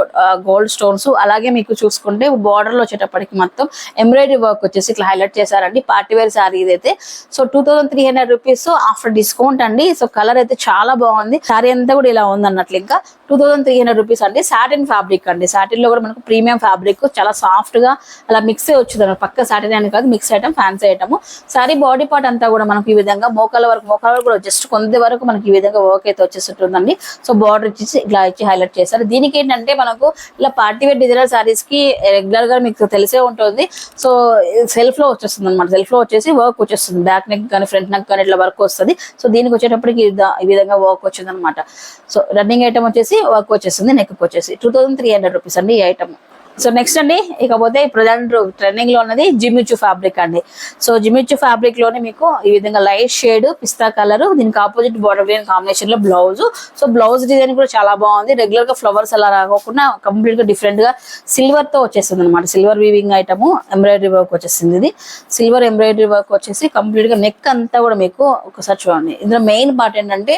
గోల్డ్ స్టోన్స్ అలాగే మీకు చూసుకుంటే బార్డర్ బార్డర్లో వచ్చేటప్పటికి మొత్తం ఎంబ్రాయిడరీ వర్క్ వచ్చేసి ఇట్లా హైలైట్ చేశారండి. పార్టీ వేర్ సారీ ఇదైతే. So two thousand three hundred rupees after discount అండి. సో కలర్ అయితే చాలా బాగుంది. శారీ అంతా కూడా ఇలా ఉంది అన్నట్లు ఇంకా two thousand three hundred rupees అండి. సాటిన్ ఫ్యాబ్రిక్ అండి. సాటిన్లో కూడా మనకు ప్రీమియం ఫ్యాబ్రిక్ చాలా సాఫ్ట్గా అలా మిక్స్ వచ్చింది అన్నమాట పక్క సాటిన్ అని కాదు mix item fancy item sari body part అంతా కూడా మనకి ఈ విధంగా మోకాల వరకు మోకాల వరకు కూడా జస్ట్ కొంత వరకు మనకి ఈ విధంగా వర్క్ అయితే వచ్చేస్తుంటుందండి. సో బార్డర్ ఇచ్చేసి ఇట్లా ఇచ్చి హైలైట్ చేశారు. దీనికి ఏంటంటే మనకు ఇలా పార్టీ వేర్ డిజైనర్ సారీస్కి రెగ్యులర్గా మీకు తెలిసే ఉంటుంది. సో సెల్ఫ్లో వచ్చేస్తుంది అనమాట సెల్ఫ్లో వచ్చేసి వర్క్ వచ్చేస్తుంది. బ్యాక్ నెక్ కానీ ఫ్రంట్ నెక్ కానీ ఇట్లా వర్క్ వస్తుంది. సో దీనికి వచ్చేటప్పటికి ఈ విధంగా వర్క్ వచ్చింది అనమాట సో రన్నింగ్ ఐటమ్ వచ్చేసి వర్క్ వచ్చేస్తుంది నెక్ వచ్చేసి. Two thousand three hundred rupees అండి ఈ ఐటమ్ సో నెక్స్ట్ అండి ఇకపోతే ప్రజెంట్ ట్రెండింగ్లో ఉన్నది జిమిచు ఫ్యాబ్రిక్ అండి. సో జిమిచు ఫ్యాబ్రిక్లోనే మీకు ఈ విధంగా లైట్ షేడ్ పిస్తా కలర్ దీనికి ఆపోజిట్ బార్డర్ డిజైన్ కాంబినేషన్లో బ్లౌజ్ సో బ్లౌజ్ డిజైన్ కూడా చాలా బాగుంది. రెగ్యులర్గా ఫ్లవర్స్ అలా రాకుండా కంప్లీట్గా డిఫరెంట్గా సిల్వర్తో వచ్చేస్తుంది అనమాట silver weaving item embroidery work వచ్చేసింది ఇది. సిల్వర్ ఎంబ్రాయిడరీ వర్క్ వచ్చేసి కంప్లీట్గా నెక్ అంతా కూడా మీకు ఒకసారి చూడండి. ఇందులో మెయిన్ పార్ట్ ఏంటంటే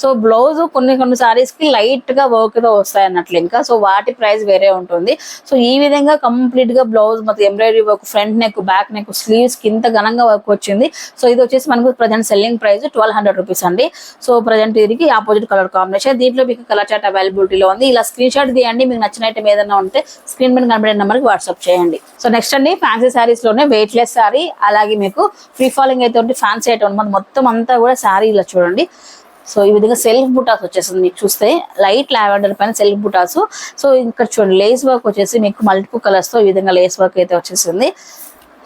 సో బ్లౌజ్ కొన్ని కొన్ని సారీస్కి లైట్గా వర్క్తో వస్తాయి అన్నట్లు ఇంకా. సో వాటి ప్రైస్ వేరే ఉంటుంది. సో సో ఈ విధంగా కంప్లీట్గా బ్లౌజ్ మొత్తం embroidery work front neck back neck స్లీవ్స్కి ఇంత ఘనంగా వర్క్ వచ్చింది. సో ఇది వచ్చేసి మనకు present selling price twelve hundred rupees అండి. సో ప్రజెంట్ దీనికి ఆపోజిట్ కలర్ కాంబినేషన్ దీంట్లో మీకు కలర్ చాట్ అవైలబిలిటీలో ఉంది. ఇలా స్క్రీన్ షాట్ తీయండి. మీకు నచ్చిన ఐటమ్ ఏదైనా ఉంటే స్క్రీన్ మీద కనబడే నెంబర్కి వాట్సాప్ చేయండి. సో నెక్స్ట్ అండి ఫ్యాన్సీ సారీస్లోనే వెయిట్ లెస్ సారీ అలాగే మీకు ఫ్రీ ఫాలింగ్ అయితే ఉంటే ఫ్యాన్సీ ఐటమ్ మొత్తం అంతా కూడా సారీ ఇలా చూడండి. సో ఈ విధంగా సెల్ఫ్ బుటాస్ వచ్చేసింది. మీకు చూస్తే లైట్ లావెండర్ పైన సెల్ఫ్ బుటాస్ సో ఇక్కడ చూడండి లేస్ వర్క్ వచ్చేసి మీకు మల్టిపుల్ కలర్స్తో ఈ విధంగా లేస్ వర్క్ అయితే వచ్చేసింది.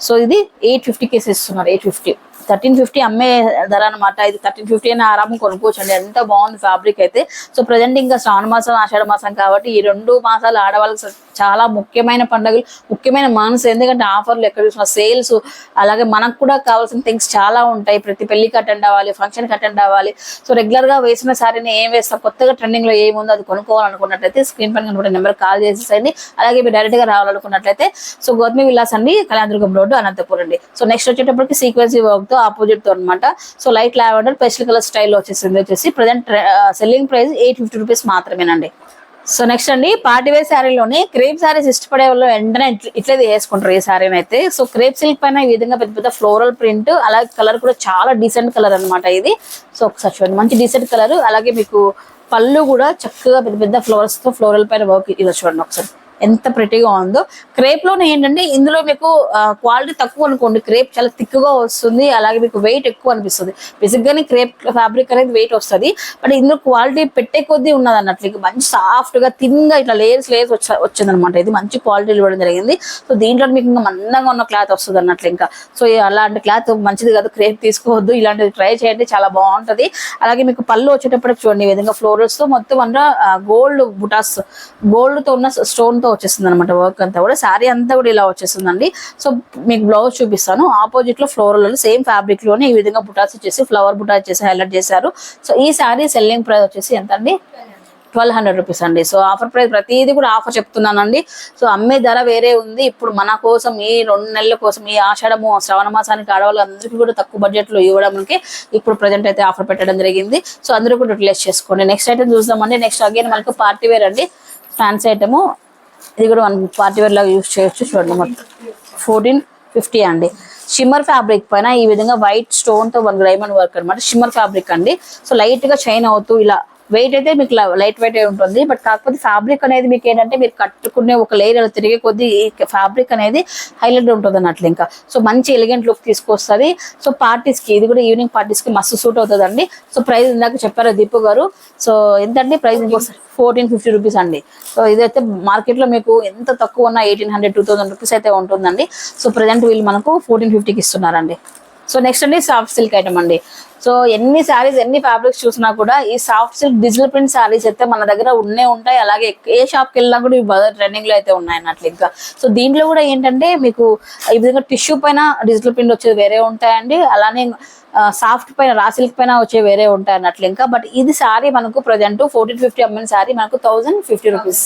సో ఇది ఎయిట్ ఫిఫ్టీ కేసు ఇస్తున్నారు ఎయిట్ ఫిఫ్టీ థర్టీన్ ఫిఫ్టీ అమ్మే ధర అనమాట ఇది థర్టీన్ ఫిఫ్టీ అయినా ఆరామం కొనుక్కోవచ్చు అండి ఎంత బాగుంది ఫ్యాబ్రిక్ అయితే. సో ప్రజెంట్ ఇంకా శ్రావణ మాసం ఆషాఢ మాసం కాబట్టి ఈ రెండు మాసాలు ఆడవాళ్ళకి చాలా ముఖ్యమైన పండుగలు ముఖ్యమైన మనసు ఎందుకంటే ఆఫర్లు ఎక్కడ చూసిన సేల్స్ అలాగే మనకు కూడా కావాల్సిన థింగ్స్ చాలా ఉంటాయి. ప్రతి పెళ్ళికి అటెండ్ అవ్వాలి ఫంక్షన్కి అటెండ్ అవ్వాలి. సో రెగ్యులర్గా వేసిన సారీని ఏం వేస్తాం? కొత్తగా ట్రెండింగ్లో ఏముందో అది కొనుక్కోవాలనుకున్నట్లయితే స్క్రీన్ పైన కనుక నెంబర్ కాల్ చేసేసండి అలాగే మీరు డైరెక్ట్గా రావాలనుకున్నట్లయితే సో గౌతమి విలాస్ అండి కళ్యాణదుర్గం రోడ్డు అనంతపురం అండి. సో నెక్స్ట్ వచ్చేటప్పటికి సీక్వెన్సీ వర్క్ తో ఆపోజిట్తో అనమాట so light lavender pastel colour style వచ్చేసింది వచ్చేసి. Present selling price eight fifty rupees మాత్రమేనండి. సో నెక్స్ట్ అండి పార్టీ వేర్ శారీలోనే క్రేప్ శారీస్ ఇష్టపడే వాళ్ళు వెంటనే ఇట్లే వేసుకుంటారు ఈ శారీని అయితే సో క్రేప్ సిల్క్ పైన ఈ విధంగా పెద్ద పెద్ద ఫ్లోరల్ ప్రింట్ అలాగే కలర్ కూడా చాలా డీసెంట్ కలర్ అన్నమాట ఇది. సో ఒకసారి చూడండి మంచి డీసెంట్ కలర్. అలాగే మీకు పళ్ళు కూడా చక్కగా పెద్ద పెద్ద ఫ్లవర్స్తో ఫ్లోరల్ పైన వర్క్ ఇలా చూడండి ఒకసారి. ఎంత ప్రెటీగా ఉందో. క్రేప్లోనే ఏంటంటే ఇందులో మీకు క్వాలిటీ తక్కువ అనుకోండి. క్రేప్ చాలా థిక్గా వస్తుంది. అలాగే మీకు వెయిట్ ఎక్కువ అనిపిస్తుంది. బేసిక్ గానే క్రేప్ ఫ్యాబ్రిక్ అనేది వెయిట్ వస్తుంది. బట్ ఇందులో క్వాలిటీ పెట్టే కొద్దీ ఉన్నది అన్నట్లు మంచి సాఫ్ట్గా థిన్గా ఇట్లా లేయర్స్ లేయర్స్ వచ్చ వచ్చింది అనమాట ఇది మంచి క్వాలిటీ ఇవ్వడం జరిగింది. సో దీంట్లో మీకు ఇంకా మందంగా ఉన్న క్లాత్ వస్తుంది అన్నట్లు ఇంకా. సో అలాంటి క్లాత్ మంచిది కాదు. క్రేప్ తీసుకోవద్దు. ఇలాంటివి ట్రై చేయండి. చాలా బాగుంటది. అలాగే మీకు పళ్ళు వచ్చేటప్పటికి చూడండి ఈ విధంగా. ఫ్లోరల్స్తో మొత్తం అంతా గోల్డ్ బుటాస్ గోల్డ్తో ఉన్న స్టోన్ తో వచ్చేస్తుంది అనమాట వర్క్ అంతా కూడా. శారీ అంతా కూడా ఇలా వచ్చేస్తుందండి. సో మీకు బ్లౌజ్ చూపిస్తాను. ఆపోజిట్లో ఫ్లోరల్ సేమ్ ఫ్యాబ్రిక్లోనే ఈ విధంగా బుటాస్ చేసి ఫ్లవర్ బుటాస్ చేసి హైలైట్ చేశారు. సో ఈ శారీ సెల్లింగ్ ప్రైస్ వచ్చేసి ఎంత అండి ట్వెల్వ్ హండ్రెడ్ రూపీస్ అండి. సో ఆఫర్ ప్రైస్ ప్రతిదీ కూడా ఆఫర్ చెప్తున్నానండి. సో అమ్మే ధర వేరే ఉంది. ఇప్పుడు మన కోసం ఈ రెండు నెలల కోసం ఈ ఆషాఢము శ్రవణ మాసానికి ఆడవాళ్ళు అందరికీ కూడా తక్కువ బడ్జెట్లో ఇవ్వడానికి ఇప్పుడు ప్రజెంట్ అయితే ఆఫర్ పెట్టడం జరిగింది. సో అందరూ కూడా యూటిలైజ్ చేసుకోండి. నెక్స్ట్ ఐటమ్ చూద్దామండి. నెక్స్ట్ అగైన్ మనకు పార్టీ వేర్ అండి. ఫ్యాన్స్ ఐటము ఇది కూడా మనం పార్టీ వేర్ లాగా యూస్ చేయొచ్చు చూడండి మొత్తం. ఫోర్టీన్ ఫిఫ్టీ అండి. షిమ్మర్ ఫ్యాబ్రిక్ పైన ఈ విధంగా వైట్ స్టోన్తో వన్ డైమండ్ వర్క్ అన్నమాట. షిమ్మర్ ఫ్యాబ్రిక్ అండి. సో లైట్గా షైన్ అవుతూ ఇలా వెయిట్ అయితే మీకు లైట్ వెయిట్ ఉంటుంది. బట్ కాకపోతే ఫ్యాబ్రిక్ అనేది మీకు ఏంటంటే మీరు కట్టుకునే ఒక లేయర్ తిరిగే కొద్దీ ఫ్యాబ్రిక్ అనేది హైలైట్ ఉంటుంది అన్నట్లు ఇంకా. సో మంచి ఎలిగెంట్ లుక్ తీసుకొస్తుంది. సో పార్టీస్కి ఇది కూడా ఈవినింగ్ పార్టీస్కి మస్తు సూట్ అవుతుందండి. సో ప్రైస్ ఇందాక చెప్పారు దీపు గారు. సో ఎంతండి ప్రైస్ ఇంకోసారి ఫోర్టీన్ ఫిఫ్టీ రూపీస్ అండి. సో ఇదైతే మార్కెట్లో మీకు ఎంత తక్కువ ఉన్న eighteen hundred two thousand rupees అయితే ఉంటుందండి. సో ప్రజెంట్ వీళ్ళు మనకు ఫోర్టీన్ ఫిఫ్టీకి ఇస్తున్నారండి. సో నెక్స్ట్ అండి సాఫ్ట్ సిల్క్ ఐటమ్ అండి. సో ఎన్ని శారీస్ ఎన్ని ఫ్యాబ్రిక్స్ చూసినా కూడా ఈ soft silk digital print saris అయితే మన దగ్గర ఉన్నే ఉంటాయి. అలాగే ఏ షాప్కి వెళ్ళినా కూడా ఇవి బాగా ట్రెండింగ్లో అయితే ఉన్నాయి అన్నట్లు ఇంకా సో దీంట్లో కూడా ఏంటంటే మీకు ఈ విధంగా టిష్యూ పైన డిజిటల్ ప్రింట్ వచ్చేది వేరే ఉంటాయండి. అలానే సాఫ్ట్ పైన రా సిల్క్ పైన వచ్చే వేరే ఉంటాయి అన్నట్లు ఇంకా బట్ ఇది శారీ మనకు ప్రజెంట్ ఫోర్టీన్ ఫిఫ్టీ అమ్మిన శారీ మనకు thousand fifty rupees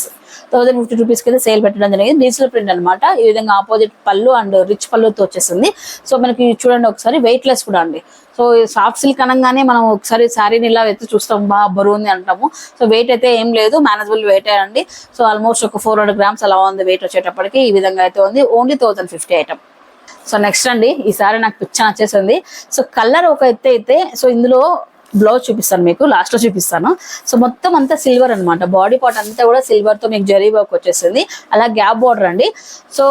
thousand fifty rupees కింద సేల్ పెట్టడం జరిగింది. డిజిటల్ ప్రింట్ అనమాట ఈ విధంగా ఆపోజిట్ పళ్ళు అండ్ రిచ్ పళ్ళుతో వచ్చేసింది. సో మనకి చూడండి ఒకసారి వెయిట్ లెస్ కూడా అండి. సో సాఫ్ట్ సిల్క్ అనగానే మనం ఒకసారి శారీని ఇలా ఎత్తి చూస్తాం బాగా బరువు ఉంది అంటాము. సో వెయిట్ అయితే ఏం లేదు మేనేజబుల్ వెయిట్ అండి. సో ఆల్మోస్ట్ ఒక ఫోర్ హండ్రెడ్ గ్రామ్స్ అలా ఉంది వెయిట్ వచ్చేటప్పటికి ఈ విధంగా అయితే ఉంది. Only thousand fifty item so next అండి ఈసారి నాకు పిచ్చ నచ్చేసింది. సో కలర్ ఒక ఎత్తు అయితే సో ఇందులో బ్లౌజ్ చూపిస్తాను మీకు లాస్ట్లో చూపిస్తాను. సో మొత్తం అంతా సిల్వర్ అన్నమాట. బాడీ పార్ట్ అంతా కూడా సిల్వర్తో మీకు జరీ వర్క్ వచ్చేసింది. అలా గ్యాప్ బార్డర్ అండి. సో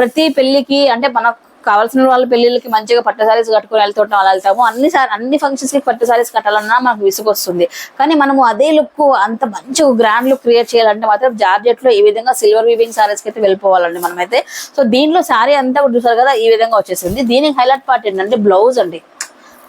ప్రతి పెళ్ళికి అంటే మనకు కావాల్సిన వాళ్ళ పెళ్ళిళ్ళకి మంచిగా పట్టు సారీస్ కట్టుకొని వెళ్తుంటాం అలా వెళ్తాము. అన్ని సార్ అన్ని ఫంక్షన్స్కి పట్టు సారీస్ కట్టాలన్నా మనకు విసుగొస్తుంది. కానీ మనము అదే లుక్ అంత మంచి గ్రాండ్ లుక్ క్రియేట్ చేయాలంటే మాత్రం జార్జెట్లో ఈ విధంగా సిల్వర్ వీవింగ్ సారీస్కి అయితే వెళ్ళిపోవాలండి మనమైతే. సో దీంట్లో సారీ అంతా చూసారు కదా ఈ విధంగా వచ్చేసింది. దీనికి హైలైట్ పార్ట్ ఏంటంటే బ్లౌజ్ అండి.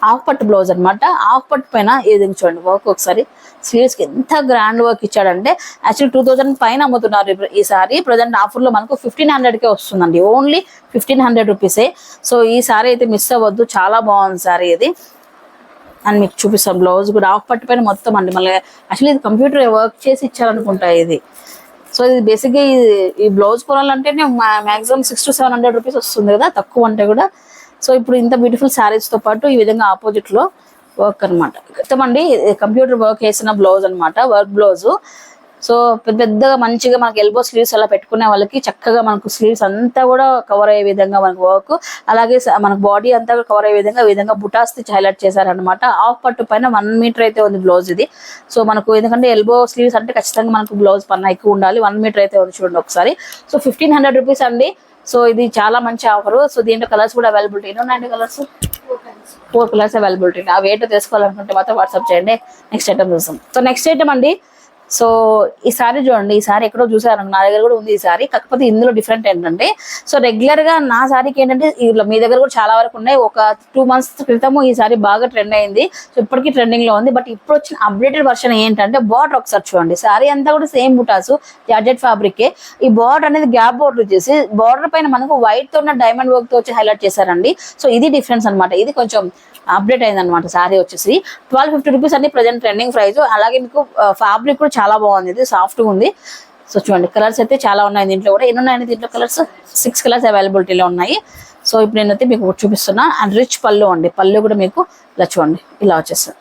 హాఫ్ పట్టు బ్లౌజ్ అనమాట హాఫ్ పట్టు పైన ఈ చూడండి వర్క్ ఒకసారి. స్లీవ్స్కి ఎంత గ్రాండ్ వర్క్ ఇచ్చాడంటే యాక్చువల్లీ టూ థౌసండ్ పైన అమ్ముతున్నారు ఈ సారీ. ప్రజెంట్ ఆఫర్లో మనకు ఫిఫ్టీన్ హండ్రెడ్కే వస్తుందండి. ఓన్లీ ఫిఫ్టీన్ హండ్రెడ్ రూపీసే సో ఈ సారీ అయితే మిస్ అవ్వద్దు. చాలా బాగుంది సారీ ఇది. అని మీకు చూపిస్తాం బ్లౌజ్ కూడా. హాఫ్ పట్టు పైన మొత్తం అండి. మళ్ళీ యాక్చువల్లీ ఇది కంప్యూటర్ వర్క్ చేసి ఇచ్చారనుకుంటా ఇది. సో ఇది బేసిక్గా ఈ blouse కొనాలంటేనే maximum six to seven hundred rupees వస్తుంది కదా. తక్కువ అంటే కూడా సో ఇప్పుడు ఇంత బ్యూటిఫుల్ శారీస్తో పాటు ఈ విధంగా ఆపోజిట్లో వర్క్ అనమాట అండి కంప్యూటర్ వర్క్ వేసిన బ్లౌజ్ అనమాట వర్క్ బ్లౌజ్ సో పెద్ద పెద్దగా మంచిగా మనకి ఎల్బో స్లీవ్స్ అలా పెట్టుకునే వాళ్ళకి చక్కగా మనకు స్లీవ్స్ అంతా కూడా కవర్ అయ్యే విధంగా మనకు వర్క్ అలాగే మనకు బాడీ అంతా కూడా కవర్ అయ్యే విధంగా ఈ విధంగా బుటాస్ హైలైట్ చేశారనమాట హాఫ్ పట్టు పైన వన్ మీటర్ అయితే ఉంది బ్లౌజ్ ఇది. సో మనకు ఎందుకంటే ఎల్బో స్లీవ్స్ అంటే ఖచ్చితంగా మనకు బ్లౌజ్ పన్న ఎక్కువ ఉండాలి. వన్ మీటర్ అయితే ఉంది చూడండి ఒకసారి. సో ఫిఫ్టీన్ హండ్రెడ్ రూపీస్ అండి. సో ఇది చాలా మంచి ఆఫర్ సో దీంట్లో కలర్స్ కూడా అవైలబిలిటీ ఎన్ని ఉన్నాయండి కలర్స్ ఫోర్ కలర్స్ అవైలబిలిటీ అవి ఏంటో తెలుసుకోవాలనుకుంటే మాత్రం వాట్సాప్ చేయండి. నెక్స్ట్ ఐటమ్ చూస్తాం సో నెక్స్ట్ ఐటమ్ అండి సో ఈ సారీ చూడండి ఈ సారీ ఎక్కడో చూసారు నా దగ్గర కూడా ఉంది ఈ సారీ. కాకపోతే ఇందులో డిఫరెంట్ ఏంటంటే సో రెగ్యులర్గా నా సారీకి ఏంటంటే మీ దగ్గర కూడా చాలా వరకు ఉన్నాయి. ఒక టూ మంత్స్ క్రితము ఈ సారీ బాగా ట్రెండ్ అయింది. సో ఇప్పటికీ ట్రెండింగ్లో ఉంది. బట్ ఇప్పుడు వచ్చిన అప్డేటెడ్ వర్షన్ ఏంటంటే బార్డర్ ఒకసారి చూడండి. సారీ అంతా కూడా సేమ్ బుటాసు జార్జెట్ ఫ్యాబ్రిక్ ఈ బార్డర్ అనేది గ్యాప్ బార్డర్ వచ్చేసి బార్డర్ పైన మనకు వైట్తో ఉన్న డైమండ్ వర్క్తో వచ్చి హైలైట్ చేశారండి. సో ఇది డిఫరెన్స్ అనమాట ఇది కొంచెం అప్డేట్ అయింది అనమాట సారీ వచ్చేసి. ట్వెల్వ్ ఫిఫ్టీ రూపీస్ అండి ప్రజెంట్ ట్రెండింగ్ ప్రైస్. అలాగే మీకు ఫ్యాబ్రిక్ కూడా చాలా బాగుంది. ఇది సాఫ్ట్గా ఉంది. సో చూడండి కలర్స్ అయితే చాలా ఉన్నాయి దీంట్లో కూడా. ఎన్ని ఉన్నాయండి దీంట్లో కలర్స్? సిక్స్ కలర్స్ అవైలబిలిటీలో ఉన్నాయి. సో ఇప్పుడు నేనైతే మీకు చూపిస్తున్నా. అండ్ రిచ్ పళ్ళు అండి. పళ్ళు కూడా మీకు ఇలా చూడండి ఇలా వచ్చేస్తుంది.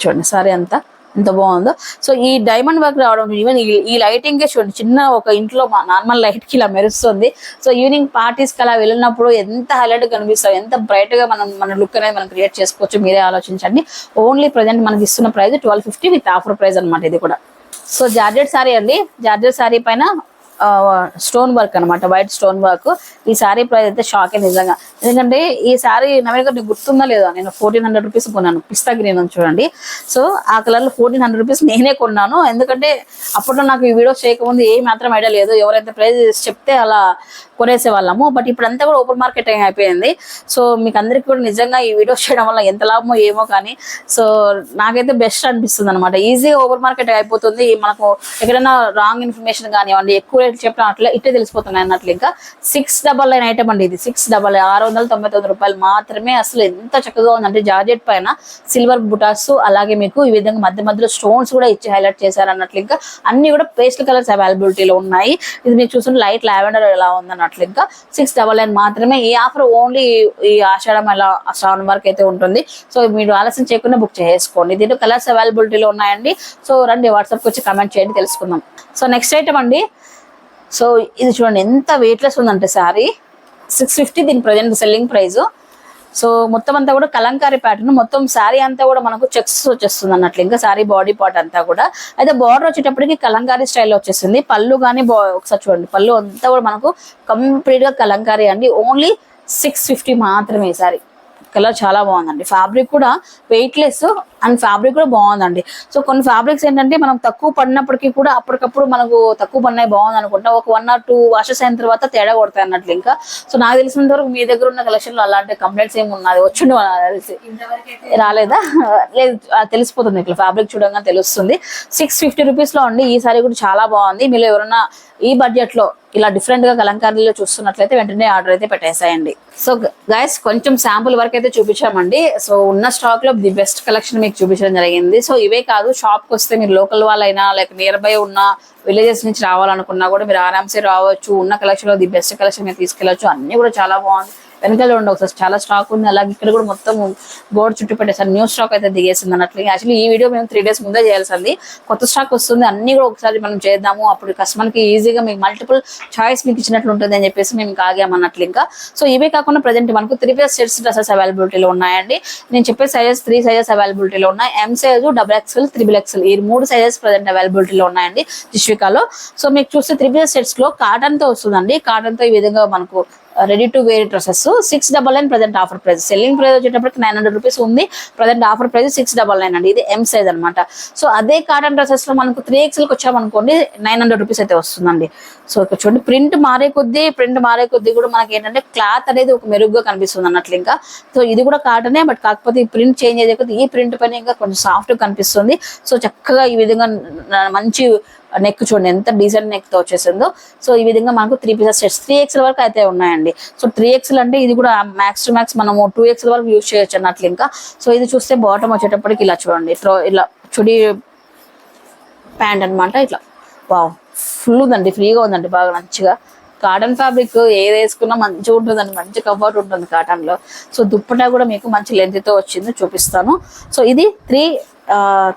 చూడండి సారీ అంతా. ఎంత బాగుందో. సో ఈ డైమండ్ వర్క్ రావడం ఈవెన్ ఈ లైటింగ్ చూడండి చిన్న ఒక ఇంట్లో నార్మల్ లైట్కి ఇలా మెరుస్తుంది. సో ఈవినింగ్ పార్టీస్కి అలా వెళ్ళినప్పుడు ఎంత హైలైట్ కనిపిస్తాం ఎంత బ్రైట్గా మనం మన లుక్ అనేది మనం క్రియేట్ చేసుకోవచ్చు మీరే ఆలోచించండి. ఓన్లీ ప్రజెంట్ మనకి ఇస్తున్న price twelve fifty with offer price అనమాట ఇది కూడా. సో జార్జెట్ శారీ అండి. జార్జెట్ శారీ పైన స్టోన్ వర్క్ అనమాట వైట్ స్టోన్ వర్క్ ఈ సారీ ప్రైస్ అయితే షాక్ నిజంగా. ఎందుకంటే ఈ సారీ నవీన్ గారు గుర్తుందా లేదా? నేను ఫోర్టీన్ హండ్రెడ్ రూపీస్ కొన్నాను పిస్తా గ్రీన్ అని చూడండి. సో ఆ కలర్లో ఫోర్టీన్ హండ్రెడ్ రూపీస్ నేనే కొన్నాను. ఎందుకంటే అప్పట్లో నాకు ఈ వీడియో చేయకముందు ఏ మాత్రం ఐడియా లేదు. ఎవరైతే ప్రైస్ చెప్తే అలా కొనేసే వాళ్ళము బట్ ఇప్పుడు అంతా కూడా ఓపెన్ మార్కెటింగ్ అయిపోయింది. సో మీకు అందరికి కూడా నిజంగా ఈ వీడియో చేయడం వల్ల ఎంత లాభమో ఏమో కానీ సో నాకైతే బెస్ట్ అనిపిస్తుంది అనమాట ఈజీగా ఓపెన్ మార్కెట్ అయిపోతుంది. మనకు ఎక్కడైనా రాంగ్ ఇన్ఫర్మేషన్ కానివ్వండి ఎక్కువ రేట్ చెప్పిన అట్లా ఇట్టే తెలిసిపోతున్నాయి అన్నట్లు. ఇంకా సిక్స్ డబల్ నైన్ ఐటమ్ అండి ఇది. సిక్స్ డబల్ ఆరు వందల తొంభై తొమ్మిది రూపాయలు మాత్రమే. అసలు ఎంత చక్కగా ఉందంటే జార్జెట్ పైన సిల్వర్ బుటాస్ అలాగే మీకు ఈ విధంగా మధ్య మధ్యలో స్టోన్స్ కూడా ఇచ్చి హైలైట్ చేశారు అన్నట్లు ఇంకా అన్ని కూడా పేస్టల్ కలర్స్ అవైలబిలిటీలో ఉన్నాయి. ఇది మీకు చూసిన లైట్ లావెండర్ ఎలా ఉందన్నట్లు ఇంకా సిక్స్ డబల్ నైన్ మాత్రమే ఈ ఆఫర్ ఓన్లీ ఈ ఆషాఢం ఎలా శ్రావణం వరకు అయితే ఉంటుంది. సో మీరు ఆలస్యం చేయకుండా బుక్ చేసుకోండి. దీంట్లో కలర్స్ అవైలబిలిటీలో ఉన్నాయండి. సో రండి వాట్సాప్కి వచ్చి కమెంట్ చేయండి తెలుసుకుందాం. సో నెక్స్ట్ ఐటమ్ అండి. సో ఇది చూడండి ఎంత వెయిట్లెస్ ఉందంటే సారీ సిక్స్ ఫిఫ్టీ దీని ప్రజెంట్ సెల్లింగ్ ప్రైస్ సో మొత్తం అంతా కూడా కలంకారీ ప్యాటర్న్ మొత్తం శారీ అంతా కూడా మనకు చెక్స్ వచ్చేస్తుంది అన్నట్లు. ఇంకా శారీ బాడీ పార్ట్ అంతా కూడా. అయితే బార్డర్ వచ్చేటప్పటికి కలంకారీ స్టైల్లో వచ్చేసింది. పళ్ళు కానీ ఒకసారి చూడండి. పళ్ళు అంతా కూడా మనకు కంప్లీట్గా కలంకారీ అండి. ఓన్లీ సిక్స్ ఫిఫ్టీ మాత్రమే సారీ కలర్ చాలా బాగుందండి. ఫ్యాబ్రిక్ కూడా వెయిట్ లెస్ అండ్ ఫ్యాబ్రిక్ కూడా బాగుందండి. సో కొన్ని ఫ్యాబ్రిక్స్ ఏంటంటే మనం తక్కువ పడినప్పటికీ కూడా అప్పటికప్పుడు మనకు తక్కువ పడినాయి బాగుంది అనుకుంటా. ఒక వన్ ఆర్ టూ వాషెస్ అయిన తర్వాత తేడా కొడతాయి అన్నట్లు ఇంకా. సో నాకు తెలిసినంత వరకు మీ దగ్గర ఉన్న కలెక్షన్లో అలాంటి కంప్లైంట్స్ ఏమి ఉన్నది వచ్చిండు నాకు తెలిసి. రాలేదా? లేదు తెలిసిపోతుంది ఇట్లా ఫ్యాబ్రిక్ చూడంగా తెలుస్తుంది. సిక్స్ ఫిఫ్టీ రూపీస్లో అండి. ఈ సారీ కూడా చాలా బాగుంది. మీరు ఎవరైనా ఈ బడ్జెట్లో ఇలా డిఫరెంట్గా కలంకారీలో చూస్తున్నట్లయితే వెంటనే ఆర్డర్ అయితే పెట్టేసాయండి. సో గైస్ కొంచెం శాంపుల్ వరకు అయితే చూపించామండి. సో ఉన్న స్టాక్లో ది బెస్ట్ కలెక్షన్ మీకు చూపించడం జరిగింది. సో ఇవే కాదు షాప్కి వస్తే మీరు లోకల్ వాళ్ళైనా లేక నియర్ బై ఉన్న విలేజెస్ నుంచి రావాలనుకున్నా కూడా మీరు ఆరామ్సే రావచ్చు. ఉన్న కలెక్షన్లో ది బెస్ట్ కలెక్షన్ మీరు తీసుకెళ్ళచ్చు. అన్ని కూడా చాలా బాగుంది. వెనకాల ఉండే ఒకసారి చాలా స్టాక్ ఉంది. అలాగే ఇక్కడ కూడా మొత్తం బోర్డు చుట్టూ పెట్టేసారు న్యూ స్టాక్ అయితే దిగేసింది అన్నట్లు యాక్చువల్లీ ఈ వీడియో మేము త్రీ డేస్ ముందే చేయాల్సింది. కొత్త స్టాక్ వస్తుంది. అన్ని కూడా ఒకసారి మనం చేద్దాము. అప్పుడు కస్టమర్కి ఈజీగా మీకు మల్టిపుల్ చాయిస్ మీకు ఇచ్చినట్లు ఉంటుంది అని చెప్పేసి మేము ఇంకా ఆగామన్నట్లు ఇంకా. సో ఇవే కాకుండా ప్రజెంట్ మనకు త్రీ పీస్ సెట్స్ డ్రెస్సెస్ అవైలబిలిటీలో ఉన్నాయండి. నేను చెప్పే సైజెస్ త్రీ సైజెస్ అవైలబిలిటీలో ఉన్నాయి. M size double XL triple XL ఈ మూడు సైజెస్ ప్రజెంట్ అవైలబిలిటీలో ఉన్నాయండి. జిష్వికాలో సో మీకు చూస్తే త్రీ పీస్ సెట్స్లో కాటన్తో వస్తుందండి. కాటన్తో ఈ విధంగా మనకు ready to wear dresses six double nine present offer price selling price వచ్చేటప్పటికి నైన్ హండ్రెడ్ రూపీస్ ఉంది. Present offer price six double nine అండి. ఇది ఎం సైజ్ అనమాట సో అదే కాటన్ డ్రెస్సెస్లో మనకు త్రీ ఎక్స్ఎల్కి వచ్చామనుకోండి నైన్ హండ్రెడ్ రూపీస్ అయితే వస్తుందండి. సో ఇక్కడ చూడండి ప్రింట్ మారే కొద్దీ ప్రింట్ మారే కొద్దీ కూడా మనకి ఏంటంటే క్లాత్ అనేది ఒక మెరుగ్గా కనిపిస్తుంది అన్నట్లు ఇంకా. సో ఇది కూడా కాటనే బట్ కాకపోతే ఈ ప్రింట్ చేంజ్ అయితే ఈ ప్రింట్ పైన ఇంకా కొంచెం సాఫ్ట్ కనిపిస్తుంది. సో చక్కగా ఈ విధంగా మంచి నెక్ చూడండి ఎంత డీసెంట్ నెక్తో వచ్చేసిందో. సో ఈ విధంగా మనకు three pieces sets three XL వరకు అయితే ఉన్నాయండి. సో త్రీ ఎక్స్ఎల్ అంటే ఇది కూడా మ్యాక్స్ టు మ్యాక్స్ మనము టూ ఎక్స్ఎల్ వరకు యూజ్ చేయొచ్చు అన్నట్లు ఇంకా. సో ఇది చూస్తే బాటమ్ వచ్చేటప్పటికి ఇలా చూడండి. ఇట్లా ఇలా చుడి ప్యాంట్ అనమాట ఇట్లా. వావ్ ఫుల్ ఉందండి ఫ్రీగా ఉందండి బాగా మంచిగా. కాటన్ ఫ్యాబ్రిక్ ఏది వేసుకున్నా మంచిగా ఉంటుందండి మంచి కంఫర్ట్ ఉంటుంది కాటన్లో సో దుప్పటా కూడా మీకు మంచి లెంత్తో వచ్చింది చూపిస్తాను. సో ఇది త్రీ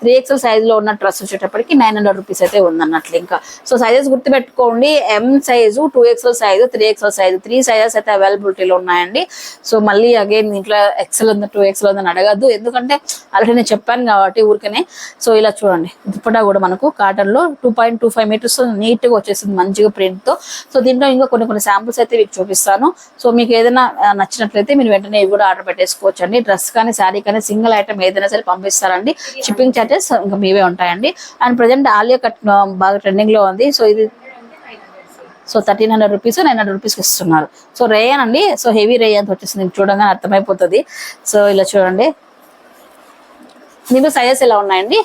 త్రీ ఎక్స్ఎల్ సైజ్లో ఉన్న డ్రెస్ వచ్చేటప్పటికి నైన్ హండ్రెడ్ రూపీస్ అయితే ఉందన్నట్లు ఇంకా. సో సైజెస్ గుర్తుపెట్టుకోండి M size two XL size three XL size three sizes అయితే అవైలబిలిటీలో ఉన్నాయండి. సో మళ్ళీ అగైన్ ఇంట్లో ఎక్సెల్ ఉంది టూ ఎక్స్ఎల్ ఉందని అడగద్దు. ఎందుకంటే ఆల్రెడీ నేను చెప్పాను కాబట్టి ఊరికనే. సో ఇలా చూడండి దుప్పటా కూడా మనకు కాటన్లో two point two five metres నీట్గా వచ్చేసింది మంచిగా ప్రింట్తో. సో దీంట్లో ఇంకా కొన్ని కొన్ని శాంపుల్స్ అయితే మీకు చూపిస్తాను. సో మీకు ఏదైనా నచ్చినట్లయితే మీరు వెంటనే ఇవి కూడా ఆర్డర్ పెట్టేసుకోవచ్చు అండి డ్రెస్ కానీ శారీ కానీ సింగిల్ ఐటమ్ ఏదైనా సరే పంపిస్తారండి. షిప్పింగ్ చార్జెస్ ఇంకా మీవే ఉంటాయండి. అండ్ ప్రజెంట్ ఆలియా కట్ బాగా ట్రెండింగ్లో ఉంది. సో ఇది so thirteen hundred rupees nine hundred రూపీస్కి ఇస్తున్నారు. సో రేయన్ అండి సో హెవీ రేయన్ వచ్చేసింది. మీకు చూడంగానే అర్థమైపోతుంది. సో ఇలా చూడండి. దీంట్లో సైజెస్ ఎలా ఉన్నాయండి?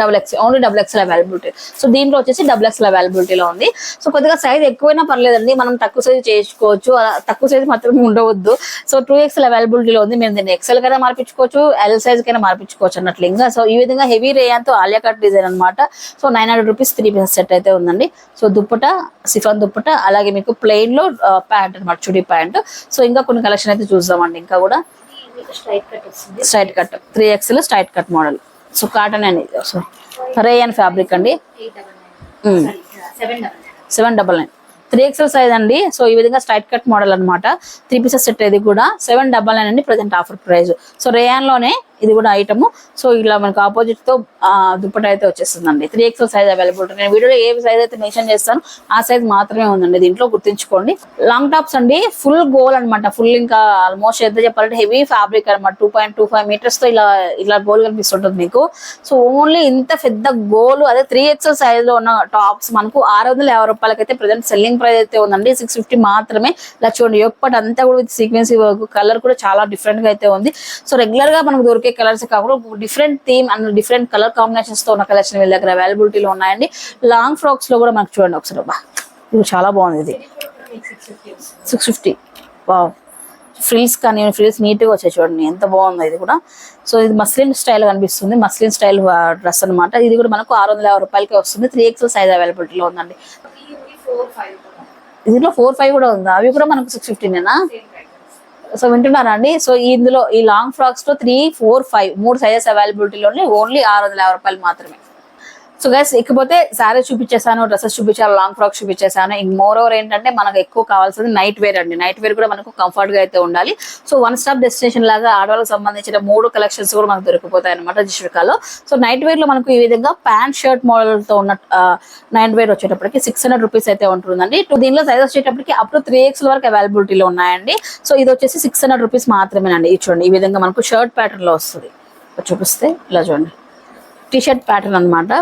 Double X only double XL availability so దీంట్లో వచ్చేసి డబుల్ ఎక్స్ఎల్ అవైలబిలిటీలో ఉంది. సో కొద్దిగా సైజ్ ఎక్కువైనా పర్లేదండి. మనం తక్కువ సైజ్ చేసుకోవచ్చు. తక్కువ సైజ్ మాత్రం ఉండవద్దు. సో టూ ఎక్స్ఎల్ అవైలబిలిటీలో ఉంది. మీరు దీన్ని ఎక్సెల్ కైనా మార్పించుకోవచ్చు. ఎల్ సైజ్ కైనా మార్పించుకోవచ్చు అన్నట్లు. ఇంకా సో ఈ విధంగా హెవీ రేయాన్తో ఆలియా కట్ డిజైన్ అనమాట so nine hundred rupees three pieces set అయితే ఉందండి. సో దుప్పట సిఫాన్ దుప్పట అలాగే మీకు ప్లెయిన్లో ప్యాంట్ అనమాట చుడీ ప్యాంట్ సో ఇంకా కొన్ని కలెక్షన్ అయితే చూద్దామండి. ఇంకా కూడా స్ట్రైట్ కట్ వస్తుంది. Straight cut three XL straight cut model so cotton so rayon fabric అండి. Seven double nine. Three XL size అండి. సో ఈ విధంగా స్ట్రైట్ కట్ మోడల్ అన్నమాట. త్రీ పీసెస్ సెట్ ఇది కూడా సెవెన్ డబల్ నైన్ అండి ప్రజెంట్ ఆఫర్ ప్రైస్ సో రేయాన్లోనే ఇది కూడా ఐటమ్ సో ఇలా మనకు ఆపోజిట్తో దుప్పట అయితే వచ్చేస్తుందండి. త్రీ ఎక్స్ఎల్ సైజ్ అవైలబుల్ నేను వీడియోలో ఏ సైజ్ అయితే మెన్షన్ చేస్తాను ఆ సైజ్ మాత్రమే ఉందండి. దీంట్లో గుర్తుంచుకోండి. లాంగ్ టాప్స్ అండి. ఫుల్ గోల్ అన్నమాట. ఫుల్ ఇంకా ఆల్మోస్ట్ ఎంత చెప్పాలంటే హెవీ ఫ్యాబ్రిక్ అనమాట టూ పాయింట్ టూ ఫైవ్ మీటర్స్తో ఇలా ఇలా గోల్ కనిపిస్తుంటుంది మీకు. సో ఓన్లీ ఇంత పెద్ద గోల్ అదే త్రీ ఎక్స్ఎల్ సైజ్లో ఉన్న టాప్స్ మనకు ఆరు వందల యాభై రూపాయలకైతే ప్రజెంట్ సెల్లింగ్ ప్రైస్ అయితే ఉందండి. సిక్స్ ఫిఫ్టీ మాత్రమే. ఇలా చూడండి యొక్కటి అంతా కూడా విత్ సీక్వెన్సీ వర్క్ కలర్ కూడా చాలా డిఫరెంట్గా అయితే ఉంది. సో రెగ్యులర్గా మనకు దొరికే కలర్స్ కాకుండా different theme and different colour కాంబినేషన్స్తో ఉన్న కలెక్షన్ వీళ్ళ దగ్గర అవైలబిలిటీలో ఉన్నాయండి. లాంగ్ ఫ్రాక్స్లో కూడా మనకు చూడండి ఒకసారి ఇది చాలా బాగుంది ఇది. సిక్స్ ఫిఫ్టీ వావ్ ఫ్రిల్స్ కానీ ఫ్రిల్స్ నీట్గా వచ్చాయి చూడండి. ఎంత బాగుంది ఇది కూడా. సో ఇది మస్లిన్ స్టైల్ కనిపిస్తుంది. మస్లిన్ స్టైల్ డ్రెస్ అన్నమాట. ఇది కూడా మనకు ఆరు వందల యాభై రూపాయలకి వస్తుంది. త్రీ ఎక్స్ఎల్ సైజ్ అవైలబిలిటీలో ఉందండి. ఫోర్ ఫైవ్ దీంట్లో ఫోర్ ఫైవ్ కూడా ఉందా. అవి కూడా మనకు సిక్స్ ఫిఫ్టీనేనా సో వింటున్నారా అండి? సో ఇందులో ఈ లాంగ్ ఫ్రాక్స్లో త్రీ ఫోర్ ఫైవ్ మూడు సైజెస్ అవైలబిలిటీలోనే ఓన్లీ ఆరు వందల యాభై రూపాయలు మాత్రమే. సో గైస్ ఇకపోతే సారీ చూపించేసాను డ్రెస్సెస్ చూపించాను లాంగ్ ఫ్రాక్ చూపించేసాను ఇంక మోర్ ఓవర్ ఏంటంటే మనకు ఎక్కువ కావాల్సింది నైట్ వేర్ అండి. నైట్ వేర్ కూడా మనకు కంఫర్ట్గా అయితే ఉండాలి. సో వన్ స్టాప్ డెస్టినేషన్ లాగా ఆడవాళ్ళకి సంబంధించిన మూడు కలెక్షన్స్ కూడా మనకు దొరికిపోతాయి అనమాట జిష్వికాలో. సో నైట్ వేర్లో మనకు ఈ విధంగా ప్యాంట్ షర్ట్ మోడల్తో ఉన్న నైట్ వేర్ వచ్చేటప్పటికి సిక్స్ హండ్రెడ్ రూపీస్ అయితే ఉంటుందండి. దీనిలో సైజ్ వచ్చేటప్పటికి అప్ టు త్రీ ఎక్స్ వరకు అవైలబిలిటీలో ఉన్నాయండి. సో ఇది వచ్చేసి సిక్స్ హండ్రెడ్ రూపీస్ మాత్రమేనండి. ఇది చూడండి ఈ విధంగా మనకు షర్ట్ ప్యాటర్న్లో వస్తుంది. చూపిస్తే ఇలా చూడండి. టీ షర్ట్ ప్యాటర్న్ అన్నమాట.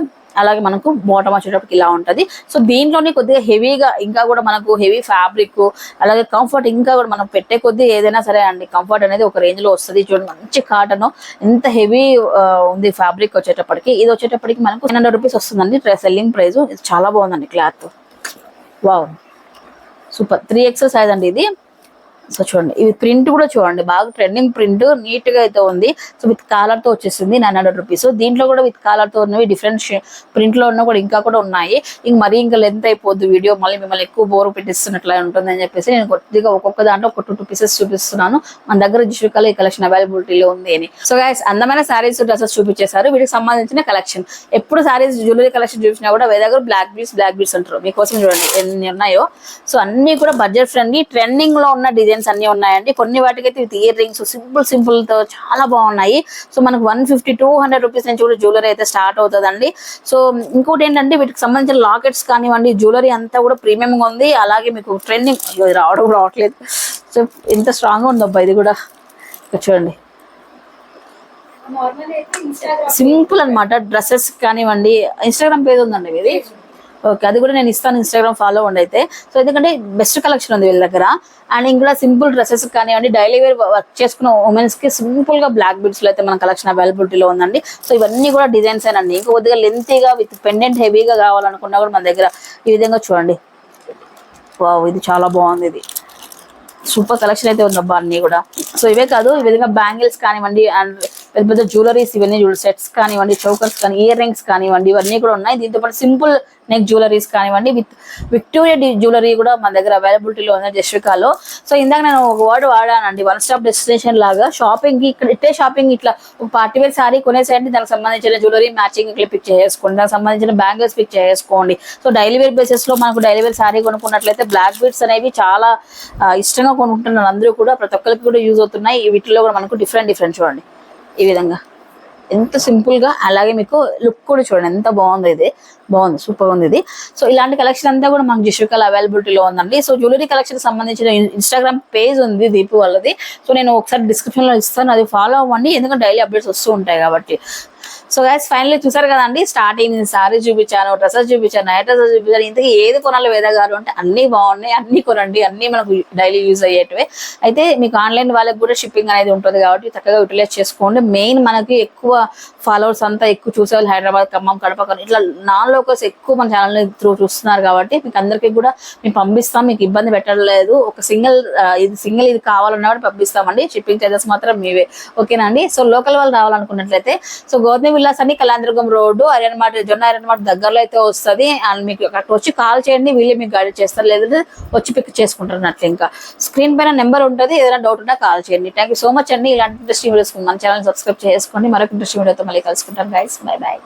అలాగే మనకు బాటమ్ వచ్చేటప్పటికి ఇలా ఉంటది. సో దీంట్లోనే కొద్దిగా హెవీగా ఇంకా కూడా మనకు హెవీ ఫ్యాబ్రిక్ అలాగే కంఫర్ట్ ఇంకా కూడా మనం పెట్టే కొద్దీ ఏదైనా సరే అండి కంఫర్ట్ అనేది ఒక రేంజ్లో వస్తుంది. చూడండి మంచి కాటన్ ఎంత హెవీ ఉంది ఫ్యాబ్రిక్ వచ్చేటప్పటికి. ఇది వచ్చేటప్పటికి మనకు టెన్ హండ్రెడ్ రూపీస్ వస్తుందండి. సెల్లింగ్ ప్రైస్ ఇది చాలా బాగుందండి cloth wow super three X size అండి ఇది. సో చూడండి ఇది ప్రింట్ కూడా చూడండి బాగా ట్రెండింగ్ ప్రింట్ నీట్గా అయితే ఉంది. సో విత్ కాలర్తో వచ్చేసింది నైన్ హండ్రెడ్ రూపీస్ దీంట్లో కూడా విత్ కాలర్తో ఉన్నవి డిఫరెంట్ ప్రింట్లో ఉన్న కూడా ఇంకా కూడా ఉన్నాయి. ఇంక మరీ ఇంకా లెంత్ అయిపోద్ది వీడియో మళ్ళీ మిమ్మల్ని ఎక్కువ బోర్ పెట్టిస్తున్నట్లా ఉంటుంది అని చెప్పేసి నేను కొద్దిగా ఒక్కొక్క దాంట్లో ఒక టూ టూ పీసెస్ చూపిస్తున్నాను. మన దగ్గర జిషుకల్ ఈ కలెక్షన్ అవైలబిలిటీలో ఉంది అని. సో గైస్ అందమైన సారీస్ డ్రెస్సెస్ చూపించేశారు. వీటికి సంబంధించిన కలెక్షన్ ఎప్పుడు సారీస్ జ్యువెలరీ కలెక్షన్ చూపించినా కూడా వేరే దగ్గర బ్లాక్ బీట్స్ బ్లాక్ బీట్స్ అంటారు. మీకోసం చూడండి ఎన్ని ఉన్నాయో. సో అన్ని కూడా బడ్జెట్ ఫ్రెండ్లీ ట్రెండింగ్లో ఉన్న డిజైన్ డిజైన్స్ అన్ని ఉన్నాయండి. కొన్ని వాటికైతే విత్ ఇయర్ రింగ్స్ సింపుల్ సింపుల్తో చాలా బాగున్నాయి. సో మనకు one fifty two hundred rupees నుంచి కూడా జ్యువెలరీ అయితే స్టార్ట్ అవుతుందండి. సో ఇంకోటి ఏంటంటే వీటికి సంబంధించిన లాకెట్స్ కానివ్వండి జ్యువెలరీ అంతా కూడా ప్రీమియం గా ఉంది. అలాగే మీకు ట్రెండింగ్ రావడం రావట్లేదు. సో ఎంత స్ట్రాంగ్గా ఉందబ్బా ఇది కూడా. చూడండి. సింపుల్ అన్నమాట. డ్రెస్సెస్ కానివ్వండి ఇన్స్టాగ్రామ్ పేజ్ ఉందండి ఇది ఓకే అది కూడా నేను ఇస్తాను ఇన్స్టాగ్రామ్ ఫాలో ఉండి అయితే. సో ఎందుకంటే బెస్ట్ కలెక్షన్ ఉంది వీళ్ళ దగ్గర. అండ్ ఇంకా సింపుల్ డ్రెస్సెస్ కానివ్వండి డైలీ వేర్ వర్క్ చేసుకున్న ఉమెన్స్కి సింపుల్గా బ్లాక్ బిట్స్లో అయితే మన కలెక్షన్ అవైలబిలిటీలో ఉందండి. సో ఇవన్నీ కూడా డిజైన్స్ అండి ఇంకా కొద్దిగా లెంతీగా విత్ పెండెంట్ హెవీగా కావాలనుకున్నా కూడా మన దగ్గర ఈ విధంగా చూడండి. వావ్ ఇది చాలా బాగుంది ఇది. సూపర్ కలెక్షన్ అయితే ఉందబ్బా అన్ని కూడా. సో ఇవే కాదు ఈ విధంగా బ్యాంగిల్స్ కానివ్వండి అండ్ పెద్ద పెద్ద జ్యువెలరీస్ ఇవన్నీ సెట్స్ కానివ్వండి చౌకర్స్ కానీ ఇయర్ రింగ్స్ కానివ్వండి ఇవన్నీ కూడా ఉన్నాయి. దీంతో పాటు సింపుల్ నెక్ జ్యువెలరీస్ కానివ్వండి విత్ విక్టోరియా జ్యువెలరీ కూడా మన దగ్గర అవైలబిలిటీలో ఉంది జస్వికాలో. సో ఇందాక నేను ఒక వర్డ్ వాడానండి వన్ స్టాప్ డెస్టినేషన్ లాగా. షాపింగ్కి ఇక్కడ ఇట్టే షాపింగ్ ఇట్లా ఒక పార్టీ వేర్ సారీ కొనేసేయండి దానికి సంబంధించిన జ్యువెలరీ మ్యాచింగ్ ఇట్లా పిక్ చేసుకోండి. దానికి సంబంధించిన బ్యాంగిల్స్ పిక్ చేసుకోండి. సో డైలీ వేర్ బేసిస్లో మనకు డైలీ వేర్ సారీ కొనుక్కున్నట్లయితే బ్లాక్ బీట్స్ అనేవి చాలా ఇష్టంగా కొనుక్కుంటున్నారు. అందరూ కూడా ప్రతి ఒక్కరికి కూడా యూజ్ అవుతున్నాయి. వీటిలో కూడా మనకు డిఫరెంట్ డిఫరెంట్ చూడండి. ఈ విధంగా. ఎంత సింపుల్గా అలాగే మీకు లుక్ కూడా చూడండి ఎంత బాగుంది ఇది. బాగుంది సూపర్ ఉంది ఇది. సో ఇలాంటి కలెక్షన్ అంతా కూడా మాకు జిషుకల్ అవైలబిలిటీలో ఉందండి. సో జ్యువెలరీ కలెక్షన్ సంబంధించిన ఇన్స్టాగ్రామ్ పేజ్ ఉంది దీపు వాళ్ళది. సో నేను ఒకసారి డిస్క్రిప్షన్లో ఇస్తాను అది ఫాలో అవ్వండి. ఎందుకంటే డైలీ అప్డేట్స్ వస్తూ ఉంటాయి కాబట్టి. సో గైస్ ఫైనల్లీ చూసారు కదండి స్టార్టింగ్ నేను సారీ చూపించాను డ్రెస్సెస్ చూపించాను నైట్ డ్రెస్సెస్ చూపించాను ఇంతకీ ఏది కొనాలి వేద గారు అంటే అన్ని బాగున్నాయి అన్ని కొనండి అన్ని మనకు డైలీ యూజ్ అయ్యేటివే. అయితే మీకు ఆన్లైన్ వాళ్ళకి కూడా షిప్పింగ్ అనేది ఉంటుంది కాబట్టి చక్కగా యూటిలైజ్ చేసుకోండి. మెయిన్ మనకి ఎక్కువ ఫాలోవర్స్ అంతా ఎక్కువ చూసేవాళ్ళు హైదరాబాద్ ఖమ్మం కడప ఇట్లా నాన్ లోకల్స్ ఎక్కువ మన ఛానల్ త్రూ చూస్తున్నారు కాబట్టి మీకు అందరికీ కూడా మేము పంపిస్తాం మీకు ఇబ్బంది పెట్టలేదు. ఒక సింగిల్ ఇది సింగిల్ ఇది కావాలన్నా కూడా పంపిస్తామండి. షిప్పింగ్ చార్జెస్ మాత్రం మీవే. ఓకేనా అండి సో లోకల్ వాళ్ళు రావాలనుకున్నట్లయితే సో గోదావరి గౌతమి విల్లాస్ అని కళ్యాణదుర్గం రోడ్డు ఐరన్ జొన్న ఐరన్ దగ్గరలో అయితే వస్తుంది. అండ్ మీకు అక్కడ వచ్చి కాల్ చేయండి వీళ్ళే మీకు గైడ్ చేస్తారు. లేదంటే వచ్చి పిక్ చేసుకుంటారు అట్లా ఇంకా. స్క్రీన్ పైన నెంబర్ ఉంటుంది. ఏదైనా డౌట్ ఉన్నా కాల్ చేయండి. థ్యాంక్ యూ సో మచ్ అండి. ఇలాంటి ఇంట్రెస్టింగ్ వీడియోస్ మన ఛానల్ సబ్స్క్రైబ్ చేసుకోండి. మరొక ఇంట్రెస్టింగ్ వీడియోతో మళ్ళీ కలుసుకుంటాం గైస్ బై బై